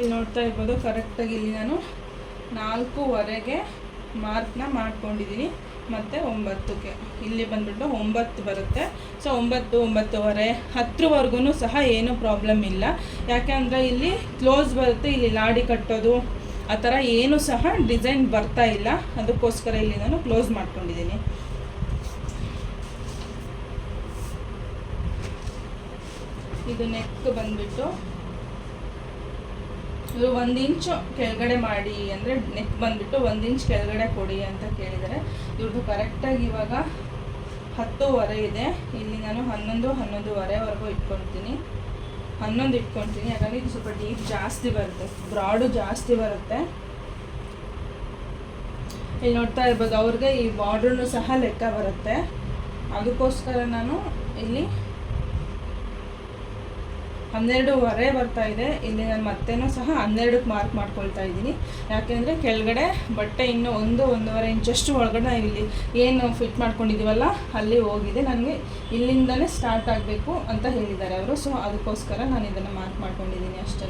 ಇಲ್ಲಿ ನೋಡ್ತಾ ಇರ್ಬೋದು ಕರೆಕ್ಟಾಗಿ ಇಲ್ಲಿ ನಾನು ನಾಲ್ಕೂವರೆಗೆ ಮಾರ್ಕ್ನ ಮಾಡ್ಕೊಂಡಿದ್ದೀನಿ. ಮತ್ತು ಒಂಬತ್ತಕ್ಕೆ ಇಲ್ಲಿ ಬಂದುಬಿಟ್ಟು ಒಂಬತ್ತು ಬರುತ್ತೆ. ಸೊ ಒಂಬತ್ತು, ಒಂಬತ್ತುವರೆ, ಹತ್ತರವರೆಗೂ ಸಹ ಏನೂ ಪ್ರಾಬ್ಲಮ್ ಇಲ್ಲ. ಯಾಕೆಂದರೆ ಇಲ್ಲಿ ಕ್ಲೋಸ್ ಬರುತ್ತೆ, ಇಲ್ಲಿ ಲಾಡಿ ಕಟ್ಟೋದು, ಆ ಥರ ಏನೂ ಸಹ ಡಿಸೈನ್ ಬರ್ತಾ ಇಲ್ಲ. ಅದಕ್ಕೋಸ್ಕರ ಇಲ್ಲಿ ನಾನು ಕ್ಲೋಸ್ ಮಾಡ್ಕೊಂಡಿದ್ದೀನಿ. ಇದು ನೆಕ್ ಬಂದ್ಬಿಟ್ಟು ಇವರು ಒಂದು ಇಂಚು ಕೆಳಗಡೆ ಮಾಡಿ ಅಂದರೆ ನೆಕ್ ಬಂದುಬಿಟ್ಟು ಒಂದು ಇಂಚ್ ಕೆಳಗಡೆ ಕೊಡಿ ಅಂತ ಕೇಳಿದ್ದಾರೆ ಇವ್ರದ್ದು ಕರೆಕ್ಟಾಗಿ ಇವಾಗ ಹತ್ತೂವರೆ ಇದೆ. ಇಲ್ಲಿ ನಾನು ಹನ್ನೊಂದು, ಹನ್ನೊಂದುವರೆವರೆಗೂ ಇಟ್ಕೊಳ್ತೀನಿ ಹನ್ನೊಂದು ಇಟ್ಕೊತೀನಿ. ಹಾಗಾಗಿ ಇದು ಸ್ವಲ್ಪ ಡೀಪ್ ಜಾಸ್ತಿ ಬರುತ್ತೆ. ಬ್ರಾಡು ಜಾಸ್ತಿ ಬರುತ್ತೆ. ಇಲ್ಲಿ ನೋಡ್ತಾ ಇರ್ಬೋದು, ಅವ್ರಿಗೆ ಈ ಬಾರ್ಡ್ರೂ ಸಹ ಲೆಕ್ಕ ಬರುತ್ತೆ. ಅದಕ್ಕೋಸ್ಕರ ನಾನು ಇಲ್ಲಿ ಹನ್ನೆರಡೂವರೆ ಬರ್ತಾ ಇದೆ. ಇಲ್ಲಿ ನಾನು ಮತ್ತೇನೂ ಸಹ ಹನ್ನೆರಡಕ್ಕೆ ಮಾರ್ಕ್ ಮಾಡ್ಕೊಳ್ತಾ ಇದ್ದೀನಿ. ಯಾಕೆಂದರೆ ಕೆಳಗಡೆ ಬಟ್ಟೆ ಇನ್ನೂ ಒಂದು, ಒಂದೂವರೆ ಇಂಚಷ್ಟು ಒಳಗಡೆ ಇಲ್ಲಿ ಏನು ಫಿಟ್ ಮಾಡ್ಕೊಂಡಿದ್ದೀವಲ್ಲ, ಅಲ್ಲಿ ಹೋಗಿದೆ. ನನಗೆ ಇಲ್ಲಿಂದಲೇ ಸ್ಟಾರ್ಟ್ ಆಗಬೇಕು ಅಂತ ಹೇಳಿದ್ದಾರೆ ಅವರು. ಸೊ ಅದಕ್ಕೋಸ್ಕರ ನಾನು ಇದನ್ನು ಮಾರ್ಕ್ ಮಾಡ್ಕೊಂಡಿದ್ದೀನಿ ಅಷ್ಟೇ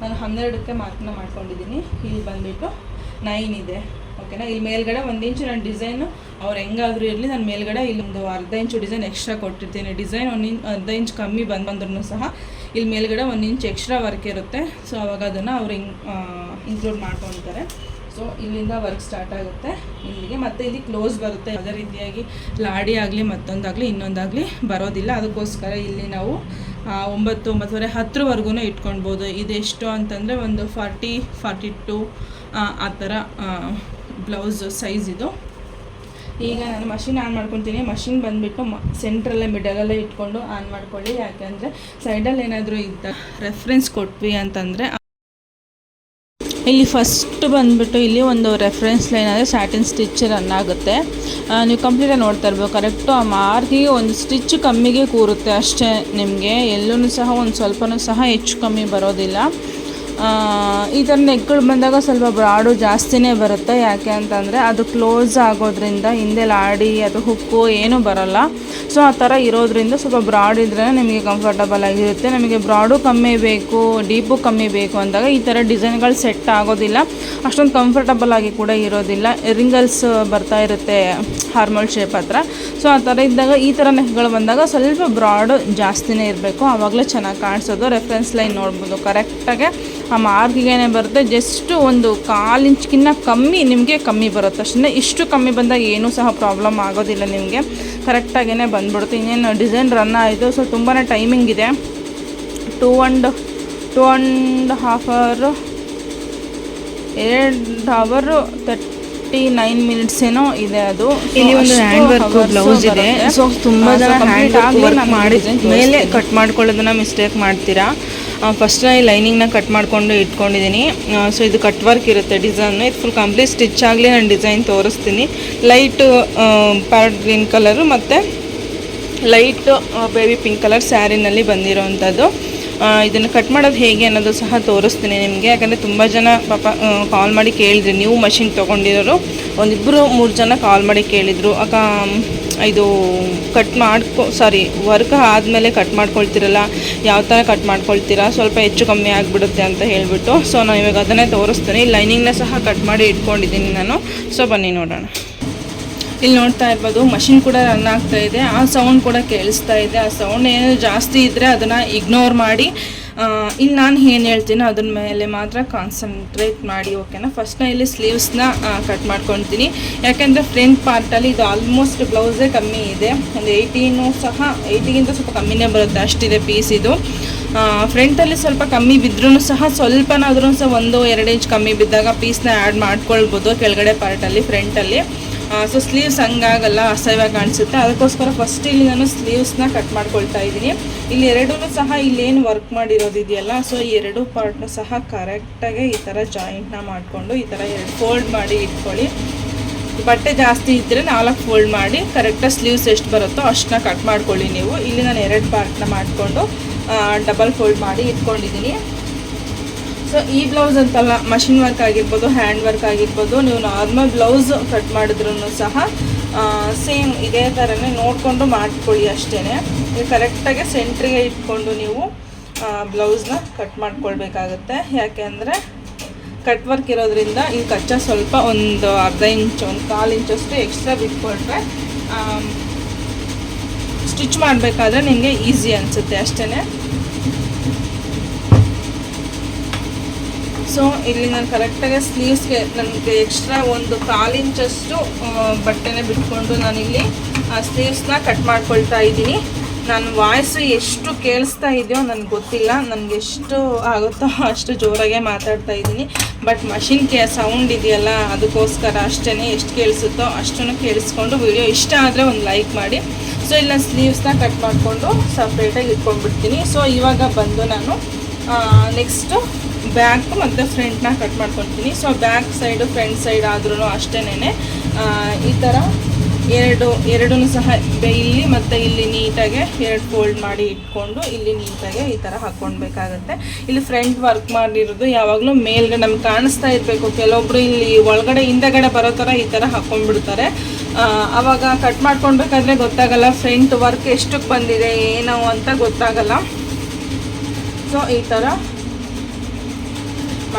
ನಾನು ಹನ್ನೆರಡಕ್ಕೆ ಮಾರ್ಕ್ನ ಮಾಡ್ಕೊಂಡಿದ್ದೀನಿ. ಇಲ್ಲಿ ಬಂದುಬಿಟ್ಟು ನೈನ್ ಇದೆ. ಓಕೆನಾ ಇಲ್ಲಿ ಮೇಲ್ಗಡೆ ಒಂದು ಇಂಚು ನಾನು ಡಿಸೈನು ಅವ್ರು ಹೆಂಗಾದರೂ ಇರಲಿ, ನಾನು ಮೇಲ್ಗಡೆ ಇಲ್ಲೊಂದು ಅರ್ಧ ಇಂಚು ಡಿಸೈನ್ ಎಕ್ಸ್ಟ್ರಾ ಕೊಟ್ಟಿರ್ತೀನಿ. ಡಿಸೈನ್ ಒಂದು ಇಂಚ್ ಅರ್ಧ ಇಂಚ್ ಕಮ್ಮಿ ಬಂದು ಬಂದ್ರೂ ಸಹ ಇಲ್ಲಿ ಮೇಲ್ಗಡೆ ಒಂದು ಇಂಚ್ ಎಕ್ಸ್ಟ್ರಾ ವರ್ಕ್ ಇರುತ್ತೆ. ಸೊ ಅವಾಗ ಅದನ್ನು ಅವ್ರು ಇನ್ ಇನ್ಕ್ಲೂಡ್ ಮಾಡ್ಕೊತಾರೆ. ಸೊ ಇಲ್ಲಿಂದ ವರ್ಕ್ ಸ್ಟಾರ್ಟ್ ಆಗುತ್ತೆ. ಇಲ್ಲಿಗೆ ಮತ್ತು ಇಲ್ಲಿ ಕ್ಲೋಸ್ ಬರುತ್ತೆ. ಯಾವುದೇ ರೀತಿಯಾಗಿ ಲಾಡಿ ಆಗಲಿ, ಮತ್ತೊಂದಾಗಲಿ, ಇನ್ನೊಂದಾಗಲಿ ಬರೋದಿಲ್ಲ. ಅದಕ್ಕೋಸ್ಕರ ಇಲ್ಲಿ ನಾವು ಒಂಬತ್ತು, ಒಂಬತ್ತುವರೆ ಹತ್ತರವರೆಗೂ ಇಟ್ಕೊಳ್ಬೋದು. ಇದೆಷ್ಟು ಅಂತಂದರೆ ಒಂದು ಫಾರ್ಟಿ ಫಾರ್ಟಿ ಟು ಆ ಥರ ಬ್ಲೌಸ್ ಸೈಜ್ ಇದು. ಈಗ ನಾನು ಮಷಿನ್ ಆನ್ ಮಾಡ್ಕೊತೀನಿ. ಮಷಿನ್ ಬಂದುಬಿಟ್ಟು ಮ ಸೆಂಟ್ರಲ್ಲೇ ಮಿಡಲಲ್ಲೇ ಇಟ್ಕೊಂಡು ಆನ್ ಮಾಡ್ಕೊಳ್ಳಿ. ಯಾಕೆಂದರೆ ಸೈಡಲ್ಲಿ ಏನಾದರೂ ಇದ್ದ ರೆಫ್ರೆನ್ಸ್ ಕೊಟ್ವಿ ಅಂತಂದರೆ, ಇಲ್ಲಿ ಫಸ್ಟ್ ಬಂದುಬಿಟ್ಟು ಇಲ್ಲಿ ಒಂದು ರೆಫರೆನ್ಸ್ ಲೈನ್ ಅಂದರೆ ಸ್ಯಾಟಿನ್ ಸ್ಟಿಚ್ ರನ್ ಆಗುತ್ತೆ. ನೀವು ಕಂಪ್ಲೀಟಾಗಿ ನೋಡ್ತಾ ಇರ್ಬೇಕು ಕರೆಕ್ಟು ಆ ಮಾರ್ಕಿಗೆ ಒಂದು ಸ್ಟಿಚ್ ಕಮ್ಮಿಗೆ ಕೂರುತ್ತೆ ಅಷ್ಟೇ ನಿಮಗೆ. ಎಲ್ಲೂ ಸಹ ಒಂದು ಸ್ವಲ್ಪನೂ ಸಹ ಹೆಚ್ಚು ಕಮ್ಮಿ ಬರೋದಿಲ್ಲ. ಈ ಥರ ನೆಕ್ಗಳು ಬಂದಾಗ ಸ್ವಲ್ಪ ಬ್ರಾಡು ಜಾಸ್ತಿನೇ ಬರುತ್ತೆ. ಯಾಕೆ ಅಂತಂದರೆ ಅದು ಕ್ಲೋಸ್ ಆಗೋದ್ರಿಂದ ಹಿಂದೆ ಲಾಡಿ ಅದು ಹುಕ್ಕು ಏನೂ ಬರಲ್ಲ. ಸೊ, ಆ ಥರ ಇರೋದ್ರಿಂದ ಸ್ವಲ್ಪ ಬ್ರಾಡ್ ಇದ್ರೇ ನಿಮಗೆ ಕಂಫರ್ಟಬಲ್ ಆಗಿರುತ್ತೆ. ನಮಗೆ ಬ್ರಾಡು ಕಮ್ಮಿ ಬೇಕು, ಡೀಪು ಕಮ್ಮಿ ಬೇಕು ಅಂದಾಗ ಈ ಥರ ಡಿಸೈನ್ಗಳು ಸೆಟ್ ಆಗೋದಿಲ್ಲ. ಅಷ್ಟೊಂದು ಕಂಫರ್ಟಬಲ್ ಆಗಿ ಕೂಡ ಇರೋದಿಲ್ಲ. ರಿಂಗಲ್ಸ್ ಬರ್ತಾ ಇರುತ್ತೆ ಹಾರ್ಮಲ್ ಶೇಪ್ ಹತ್ರ. ಸೊ, ಆ ಥರ ಇದ್ದಾಗ ಈ ಥರ ನೆಕ್ಗಳು ಬಂದಾಗ ಸ್ವಲ್ಪ ಬ್ರಾಡ್ ಜಾಸ್ತಿನೇ ಇರಬೇಕು. ಆವಾಗಲೇ ಚೆನ್ನಾಗಿ ಕಾಣಿಸೋದು. ರೆಫರೆನ್ಸ್ ಲೈನ್ ನೋಡ್ಬೋದು. ಕರೆಕ್ಟಾಗೆ ಆ ಮಾರ್ಕಿಗೇನೆ ಬರುತ್ತೆ. ಜಸ್ಟ್ ಒಂದು ಕಾಲು ಇಂಚ್ಕಿನ್ನ ಕಮ್ಮಿ ನಿಮಗೆ ಕಮ್ಮಿ ಬರುತ್ತೆ. ಅಷ್ಟೇ ಇಷ್ಟು ಕಮ್ಮಿ ಬಂದಾಗ ಏನೂ ಸಹ ಪ್ರಾಬ್ಲಮ್ ಆಗೋದಿಲ್ಲ ನಿಮಗೆ. ಕರೆಕ್ಟಾಗೇ ಬಂದ್ಬಿಡುತ್ತೆ. ಇನ್ನೇನು ಡಿಸೈನ್ ರನ್ ಆಯಿತು. ಸೊ ತುಂಬಾ ಟೈಮಿಂಗ್ ಇದೆ. Two and two and half ಅವರು ಎರಡು ಅವರು ತರ್ಟಿ ನೈನ್ ಮಿನಿಟ್ಸ್ ಏನೋ ಇದೆ ಅದು. ಇಲ್ಲಿ ಒಂದು ಹ್ಯಾಂಡ್ ವರ್ಕ್ ಬ್ಲೌಸ್ ಇದೆ. ಸೊ ತುಂಬ ಜನ ಹ್ಯಾಂಡ್ ವರ್ಕ್ ಮಾಡಿ ಮೇಲೆ ಕಟ್ ಮಾಡ್ಕೊಳ್ಳೋದನ್ನ ಮಿಸ್ಟೇಕ್ ಮಾಡ್ತೀರಾ? ಫಸ್ಟ್ ನಾನು ಈ ಲೈನಿಂಗ್ನ ಕಟ್ ಮಾಡಿಕೊಂಡು ಇಟ್ಕೊಂಡಿದ್ದೀನಿ ಸೊ ಇದು ಕಟ್ ವರ್ಕ್ ಇರುತ್ತೆ ಡಿಸೈನ್ ಇದು ಫುಲ್ ಕಂಪ್ಲೀಟ್ ಸ್ಟಿಚ್ ಆಗಲಿ ನಾನು ಡಿಸೈನ್ ತೋರಿಸ್ತೀನಿ. ಲೈಟ್ ಪ್ಯಾರಟ್ ಗ್ರೀನ್ ಕಲರು ಮತ್ತು ಲೈಟ್ ಬೇಬಿ ಪಿಂಕ್ ಕಲರ್ ಸ್ಯಾರಿನಲ್ಲಿ ಬಂದಿರೋವಂಥದ್ದು ಇದನ್ನು ಕಟ್ ಮಾಡೋದು ಹೇಗೆ ಅನ್ನೋದು ಸಹ ತೋರಿಸ್ತೀನಿ ನಿಮಗೆ. ಯಾಕಂದರೆ ತುಂಬ ಜನ ಪಾಪ ಕಾಲ್ ಮಾಡಿ ಕೇಳಿದ್ರಿ. ನೀವು ಮಷಿನ್ ತೊಗೊಂಡಿರೋರು. ಒಂದಿಬ್ಬರು ಮೂರು ಜನ ಕಾಲ್ ಮಾಡಿ ಕೇಳಿದರು. ಅಕ್ಕ ಇದು ಕಟ್ ಮಾಡ್ಕೊ ಸಾರಿ ವರ್ಕ್ ಆದಮೇಲೆ ಕಟ್ ಮಾಡ್ಕೊಳ್ತಿರಲ್ಲ, ಯಾವ ಥರ ಕಟ್ ಮಾಡ್ಕೊಳ್ತೀರಾ, ಸ್ವಲ್ಪ ಹೆಚ್ಚು ಕಮ್ಮಿ ಆಗಿಬಿಡುತ್ತೆ ಅಂತ ಹೇಳಿಬಿಟ್ಟು ಸೊ ನಾನು ಇವಾಗ ಅದನ್ನೇ ತೋರಿಸ್ತೀನಿ. ಲೈನಿಂಗ್ನ ಸಹ ಕಟ್ ಮಾಡಿ ಇಟ್ಕೊಂಡಿದ್ದೀನಿ ನಾನು. ಸೊ ಬನ್ನಿ ನೋಡೋಣ. ಇಲ್ಲಿ ನೋಡ್ತಾ ಇರ್ಬೋದು ಮಷಿನ್ ಕೂಡ ರನ್ ಆಗ್ತಾ ಇದೆ. ಆ ಸೌಂಡ್ ಕೂಡ ಕೇಳಿಸ್ತಾ ಇದೆ. ಆ ಸೌಂಡ್ ಏನು ಜಾಸ್ತಿ ಇದ್ದರೆ ಅದನ್ನು ಇಗ್ನೋರ್ ಮಾಡಿ ಇಲ್ಲಿ ನಾನು ಏನು ಹೇಳ್ತೀನೋ ಅದ್ರ ಮೇಲೆ ಮಾತ್ರ ಕಾನ್ಸಂಟ್ರೇಟ್ ಮಾಡಿ ಓಕೆನಾ ಫಸ್ಟ್ ನಾನು ಇಲ್ಲಿ ಸ್ಲೀವ್ಸ್ನ ಕಟ್ ಮಾಡ್ಕೊತೀನಿ ಯಾಕೆಂದರೆ ಫ್ರಂಟ್ ಪಾರ್ಟಲ್ಲಿ ಇದು ಆಲ್ಮೋಸ್ಟ್ ಬ್ಲೌಸೇ ಕಮ್ಮಿ ಇದೆ. ಒಂದು ಏಯ್ಟೀನು ಸಹ ಏಯ್ಟಿಗಿಂತ ಸ್ವಲ್ಪ ಕಮ್ಮಿನೇ ಬರುತ್ತೆ ಅಷ್ಟಿದೆ ಪೀಸ್ ಇದು. ಫ್ರಂಟಲ್ಲಿ ಸ್ವಲ್ಪ ಕಮ್ಮಿ ಬಿದ್ದರೂ ಸಹ ಸ್ವಲ್ಪನಾದ್ರೂ ಸಹ ಒಂದು ಎರಡು ಇಂಚ್ ಕಮ್ಮಿ ಬಿದ್ದಾಗ ಪೀಸ್ನ ಆ್ಯಡ್ ಮಾಡ್ಕೊಳ್ಬೋದು, ಕೆಳಗಡೆ ಪಾರ್ಟಲ್ಲಿ ಫ್ರಂಟಲ್ಲಿ ಸೊ ಸ್ಲೀವ್ಸ್ ಹಂಗಾಗಲ್ಲ, ಅಸಹ್ಯವಾಗಿ ಕಾಣಿಸುತ್ತೆ. ಅದಕ್ಕೋಸ್ಕರ ಫಸ್ಟ್ ಇಲ್ಲಿ ನಾನು ಸ್ಲೀವ್ಸ್ನ ಕಟ್ ಮಾಡ್ಕೊಳ್ತಾ ಇದ್ದೀನಿ. ಇಲ್ಲಿ ಎರಡೂ ಸಹ ಇಲ್ಲೇನು ವರ್ಕ್ ಮಾಡಿರೋದಿದೆಯಲ್ಲ ಸೊ ಈ ಎರಡು ಪಾರ್ಟ್ನು ಸಹ ಕರೆಕ್ಟಾಗಿ ಈ ಥರ ಜಾಯಿಂಟ್ನ ಮಾಡಿಕೊಂಡು ಈ ಥರ ಎರಡು ಫೋಲ್ಡ್ ಮಾಡಿ ಇಟ್ಕೊಳ್ಳಿ. ಬಟ್ಟೆ ಜಾಸ್ತಿ ಇದ್ದರೆ ನಾಲ್ಕು ಫೋಲ್ಡ್ ಮಾಡಿ ಕರೆಕ್ಟಾಗಿ ಸ್ಲೀವ್ಸ್ ಎಷ್ಟು ಬರುತ್ತೋ ಅಷ್ಟನ್ನ ಕಟ್ ಮಾಡ್ಕೊಳ್ಳಿ ನೀವು. ಇಲ್ಲಿ ನಾನು ಎರಡು ಪಾರ್ಟ್ನ ಮಾಡಿಕೊಂಡು ಡಬಲ್ ಫೋಲ್ಡ್ ಮಾಡಿ ಇಟ್ಕೊಂಡಿದ್ದೀನಿ. ಸೊ ಈ ಬ್ಲೌಸ್ ಅಂತಲ್ಲ ಮಷಿನ್ ವರ್ಕ್ ಆಗಿರ್ಬೋದು ಹ್ಯಾಂಡ್ ವರ್ಕ್ ಆಗಿರ್ಬೋದು, ನೀವು ನಾರ್ಮಲ್ ಬ್ಲೌಸ್ ಕಟ್ ಮಾಡಿದ್ರೂ ಸಹ ಸೇಮ್ ಇದೇ ಥರನೇ ನೋಡಿಕೊಂಡು ಮಾಡ್ಕೊಳ್ಳಿ ಅಷ್ಟೇ ನೀವು ಕರೆಕ್ಟಾಗಿ ಸೆಂಟ್ರಿಗೆ ಇಟ್ಕೊಂಡು ನೀವು ಬ್ಲೌಸ್ನ ಕಟ್ ಮಾಡ್ಕೊಳ್ಬೇಕಾಗತ್ತೆ. ಯಾಕೆಂದರೆ ಕಟ್ ವರ್ಕ್ ಇರೋದ್ರಿಂದ ಈ ಕಚ್ಚಾ ಸ್ವಲ್ಪ ಒಂದು ಅರ್ಧ ಇಂಚ್ ಒಂದು ಕಾಲು ಇಂಚಷ್ಟು ಎಕ್ಸ್ಟ್ರಾ ಬಿಟ್ಕೊಟ್ರೆ ಸ್ಟಿಚ್ ಮಾಡಬೇಕಾದ್ರೆ ನಿಮಗೆ ಈಸಿ ಅನಿಸುತ್ತೆ ಅಷ್ಟೇ ಸೊ ಇಲ್ಲಿ ನಾನು ಕರೆಕ್ಟಾಗಿ ಸ್ಲೀವ್ಸ್ಗೆ ನನಗೆ ಎಕ್ಸ್ಟ್ರಾ ಒಂದು ಕಾಲು ಇಂಚಷ್ಟು ಆ, ಬಟ್ಟೆನ ಬಿಟ್ಕೊಂಡು ನಾನಿಲ್ಲಿ ಸ್ಲೀವ್ಸ್ನ ಕಟ್ ಮಾಡ್ಕೊಳ್ತಾ ಇದ್ದೀನಿ. ನನ್ನ ವಾಯ್ಸು ಎಷ್ಟು ಕೇಳಿಸ್ತಾ ಇದೆಯೋ ನನಗೆ ಗೊತ್ತಿಲ್ಲ. ನನಗೆ ಎಷ್ಟು ಆಗುತ್ತೋ ಅಷ್ಟು ಜೋರಾಗೆ ಮಾತಾಡ್ತಾ ಇದ್ದೀನಿ. ಬಟ್ ಮಷಿನ್ ಕೆ ಸೌಂಡ್ ಇದೆಯಲ್ಲ ಅದಕ್ಕೋಸ್ಕರ ಅಷ್ಟೇ ಎಷ್ಟು ಕೇಳಿಸುತ್ತೋ ಅಷ್ಟನ್ನು ಕೇಳಿಸ್ಕೊಂಡು ವಿಡಿಯೋ ಇಷ್ಟ ಆದರೆ ಒಂದು ಲೈಕ್ ಮಾಡಿ. ಸೊ ಇಲ್ಲಿ ನಾನು ಸ್ಲೀವ್ಸ್ನ ಕಟ್ ಮಾಡಿಕೊಂಡು ಸಪ್ರೇಟಾಗಿ ಇಟ್ಕೊಂಡ್ಬಿಡ್ತೀನಿ. ಸೊ ಇವಾಗ ಬಂದು ನಾನು ನೆಕ್ಸ್ಟು ಬ್ಯಾಕ್ ಮತ್ತು ಫ್ರಂಟ್ನ ಕಟ್ ಮಾಡ್ಕೊತೀನಿ. So back side front side ಆದ್ರೂ ಅಷ್ಟೇನೆ ಈ ಥರ ಎರಡು ಎರಡೂ ಸಹ ಇಲ್ಲಿ. ಮತ್ತು ಇಲ್ಲಿ ನೀಟಾಗೆ ಎರಡು ಫೋಲ್ಡ್ ಮಾಡಿ ಇಟ್ಕೊಂಡು ಇಲ್ಲಿ ನೀಟಾಗೆ ಈ ಥರ ಹಾಕ್ಕೊಳ್ಬೇಕಾಗತ್ತೆ. ಇಲ್ಲಿ ಫ್ರಂಟ್ ವರ್ಕ್ ಮಾಡಿರೋದು ಯಾವಾಗಲೂ ಮೇಲ್ಗಡೆ ನಮ್ಗೆ ಕಾಣಿಸ್ತಾ ಇರಬೇಕು. ಕೆಲವೊಬ್ರು ಇಲ್ಲಿ ಒಳಗಡೆ, ಹಿಂದೆಗಡೆ ಬರೋ ಥರ ಈ ಥರ ಹಾಕ್ಕೊಂಡ್ಬಿಡ್ತಾರೆ. ಆವಾಗ ಕಟ್ ಮಾಡ್ಕೊಳ್ಬೇಕಾದ್ರೆ ಗೊತ್ತಾಗಲ್ಲ ಫ್ರಂಟ್ ವರ್ಕ್ ಎಷ್ಟಕ್ಕೆ ಬಂದಿದೆ, ಏನು ಅಂತ ಗೊತ್ತಾಗಲ್ಲ. ಸೊ ಈ ಥರ